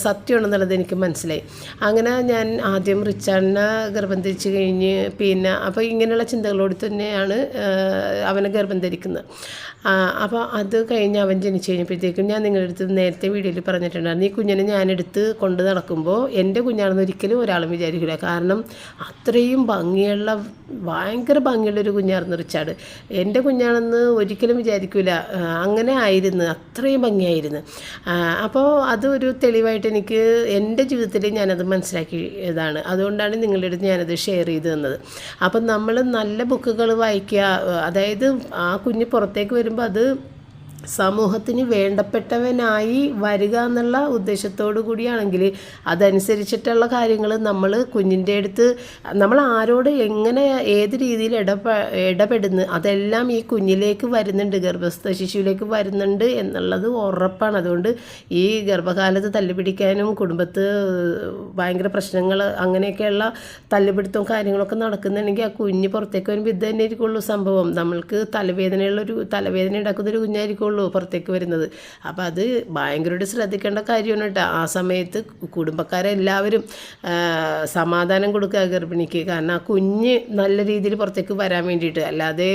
സത്യമാണെന്നുള്ളത് എനിക്ക് മനസ്സിലായി. അങ്ങനെ ഞാൻ ആദ്യം റിച്ചാർഡിനെ ഗർഭം ധരിച്ച് കഴിഞ്ഞ് പിന്നെ അപ്പോൾ ഇങ്ങനെയുള്ള ചിന്തകളോട് തന്നെയാണ് അവനെ ഗർഭം ധരിക്കുന്നത് അപ്പോൾ അത് കഴിഞ്ഞ് അവൻ ജനിച്ചു കഴിഞ്ഞപ്പോഴത്തേക്കും ഞാൻ നിങ്ങളുടെ അടുത്ത് നേരത്തെ വീഡിയോയിൽ പറഞ്ഞിട്ടുണ്ടായിരുന്നു. ഈ കുഞ്ഞിനെ ഞാനെടുത്ത് കൊണ്ട് നടക്കുമ്പോൾ എന്റെ കുഞ്ഞാണെന്ന് ഒരിക്കലും ഒരാളും വിചാരിക്കില്ല കാരണം അത്രയും ഭംഗിയുള്ള ഭയങ്കര ഭംഗിയുള്ള ഒരു കുഞ്ഞായിരുന്നു റിച്ചാർഡ്. എന്റെ കുഞ്ഞാണെന്ന് ഒരിക്കലും വിചാരിക്കില്ല അങ്ങനെ ആയിരുന്നു. അത്രയും ഭംഗിയായിരുന്നു. അപ്പോൾ അതൊരു തെളിവായിട്ട് എനിക്ക് എന്റെ ജീവിതത്തിൽ ഞാനത് മനസ്സിലാക്കിയതാണ്. അതുകൊണ്ടാണ് നിങ്ങളുടെ അടുത്ത് ഞാനത് ഷെയർ ചെയ്ത് തന്നത്. അപ്പം നമ്മൾ നല്ല ബുക്കുകൾ വായിക്കുക അതായത് ആ കുഞ്ഞ് പുറത്തേക്ക് വരുമ്പോൾ അത് സമൂഹത്തിന് വേണ്ടപ്പെട്ടവനായി വരിക എന്നുള്ള ഉദ്ദേശത്തോടു കൂടിയാണെങ്കിൽ അതനുസരിച്ചിട്ടുള്ള കാര്യങ്ങൾ നമ്മൾ കുഞ്ഞിന്റെ അടുത്ത് നമ്മൾ ആരോട് എങ്ങനെ ഏത് രീതിയിൽ ഇടപ ഇടപെടുന്നു അതെല്ലാം ഈ കുഞ്ഞിലേക്ക് വരുന്നുണ്ട് ഗർഭസ്ഥ ശിശുവിലേക്ക് വരുന്നുണ്ട് എന്നുള്ളത് ഉറപ്പാണ്. അതുകൊണ്ട് ഈ ഗർഭകാലത്ത് തല്ലുപിടിക്കാനും കുടുംബത്ത് ഭയങ്കര പ്രശ്നങ്ങൾ അങ്ങനെയൊക്കെയുള്ള തല്ലുപിടുത്തവും കാര്യങ്ങളൊക്കെ നടക്കുന്നുണ്ടെങ്കിൽ ആ കുഞ്ഞ് പുറത്തേക്ക് വരുമ്പോൾ ഇത് തന്നെ ആയിരിക്കുള്ളൂ സംഭവം. നമ്മൾക്ക് തലവേദനയുള്ളൊരു തലവേദന ഉണ്ടാക്കുന്നൊരു കുഞ്ഞായിരിക്കുള്ളൂ പുറത്തേക്ക് വരുന്നത്. അപ്പോൾ അത് ഭയങ്കരമായിട്ട് ശ്രദ്ധിക്കേണ്ട കാര്യമാണ് കേട്ടോ. ആ സമയത്ത് കുടുംബക്കാരെല്ലാവരും സമാധാനം കൊടുക്കുക ഗർഭിണിക്ക്. കാരണം ആ കുഞ്ഞ് നല്ല രീതിയിൽ പുറത്തേക്ക് വരാൻ വേണ്ടിയിട്ട്. അല്ലാതെ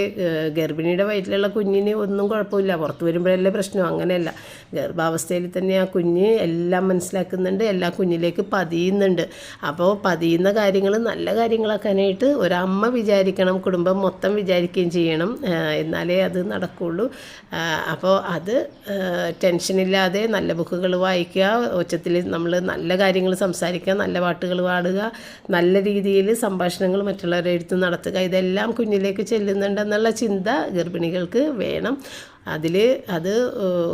ഗർഭിണിയുടെ വയറ്റിലുള്ള കുഞ്ഞിന് ഒന്നും കുഴപ്പമില്ല. പുറത്ത് വരുമ്പോഴല്ലേ പ്രശ്നം? അങ്ങനെയല്ല. ഗർഭാവസ്ഥയിൽ തന്നെ ആ കുഞ്ഞ് എല്ലാം മനസ്സിലാക്കുന്നുണ്ട്. എല്ലാ കുഞ്ഞിലേക്ക് പതിയുന്നുണ്ട്. അപ്പോൾ പതിയുന്ന കാര്യങ്ങൾ നല്ല കാര്യങ്ങളാക്കാനായിട്ട് ഒരമ്മ വിചാരിക്കണം. കുടുംബം മൊത്തം വിചാരിക്കുകയും ചെയ്യണം. എന്നാലേ അത് നടക്കുള്ളൂ. ആ, അപ്പോൾ അത് ടെൻഷനില്ലാതെ നല്ല ബുക്കുകൾ വായിക്കുക ഉച്ചത്തിൽ നമ്മൾ നല്ല കാര്യങ്ങൾ സംസാരിക്കുക നല്ല പാട്ടുകൾ പാടുക നല്ല രീതിയിൽ സംഭാഷണങ്ങൾ മറ്റുള്ളവരെ എടുത്ത് നടത്തുക ഇതെല്ലാം കുഞ്ഞിലേക്ക് ചെല്ലുന്നുണ്ടെന്നുള്ള ചിന്ത ഗർഭിണികൾക്ക് വേണം. അതിൽ അത്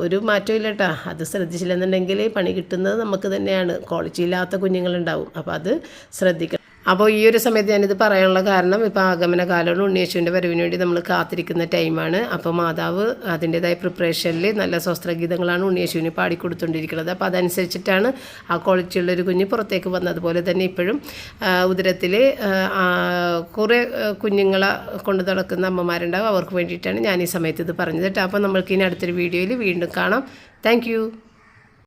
ഒരു മാറ്റവും ഇല്ലട്ടാ അത് ശ്രദ്ധിച്ചില്ലെന്നുണ്ടെങ്കിൽ പണി കിട്ടുന്നത് നമുക്ക് തന്നെയാണ്. ക്വാളിറ്റി ഇല്ലാത്ത കുഞ്ഞുങ്ങളുണ്ടാവും. അപ്പോൾ അത് ശ്രദ്ധിക്കണം. അപ്പോൾ ഈ ഒരു സമയത്ത് ഞാനിത് പറയാനുള്ള കാരണം ഇപ്പോൾ ആഗമന കാലമാണ് ഉണ്ണിയേശുവിന്റെ വരവിന് വേണ്ടി നമ്മൾ കാത്തിരിക്കുന്ന ടൈമാണ്. അപ്പോൾ മാതാവ് അതിന്റേതായ പ്രിപ്പറേഷനിൽ നല്ല സ്വസ്ത്രഗീതങ്ങളാണ് ഉണ്ണിയേശുവിന് പാടിക്കൊടുത്തുകൊണ്ടിരിക്കുന്നത്. അപ്പോൾ അതനുസരിച്ചിട്ടാണ് ആ ക്വാളിറ്റിയുള്ള ഒരു കുഞ്ഞ് പുറത്തേക്ക് വന്നതുപോലെ തന്നെ ഇപ്പോഴും ഉദരത്തിൽ കുറേ കുഞ്ഞുങ്ങളെ കൊണ്ട് നടക്കുന്ന അമ്മമാരുണ്ടാവും. അവർക്ക് വേണ്ടിയിട്ടാണ് ഞാൻ ഈ സമയത്ത് ഇത് പറഞ്ഞത് കേട്ടോ. അപ്പോൾ നമ്മൾക്ക് ഇനി അടുത്തൊരു വീഡിയോയിൽ വീണ്ടും കാണാം. താങ്ക്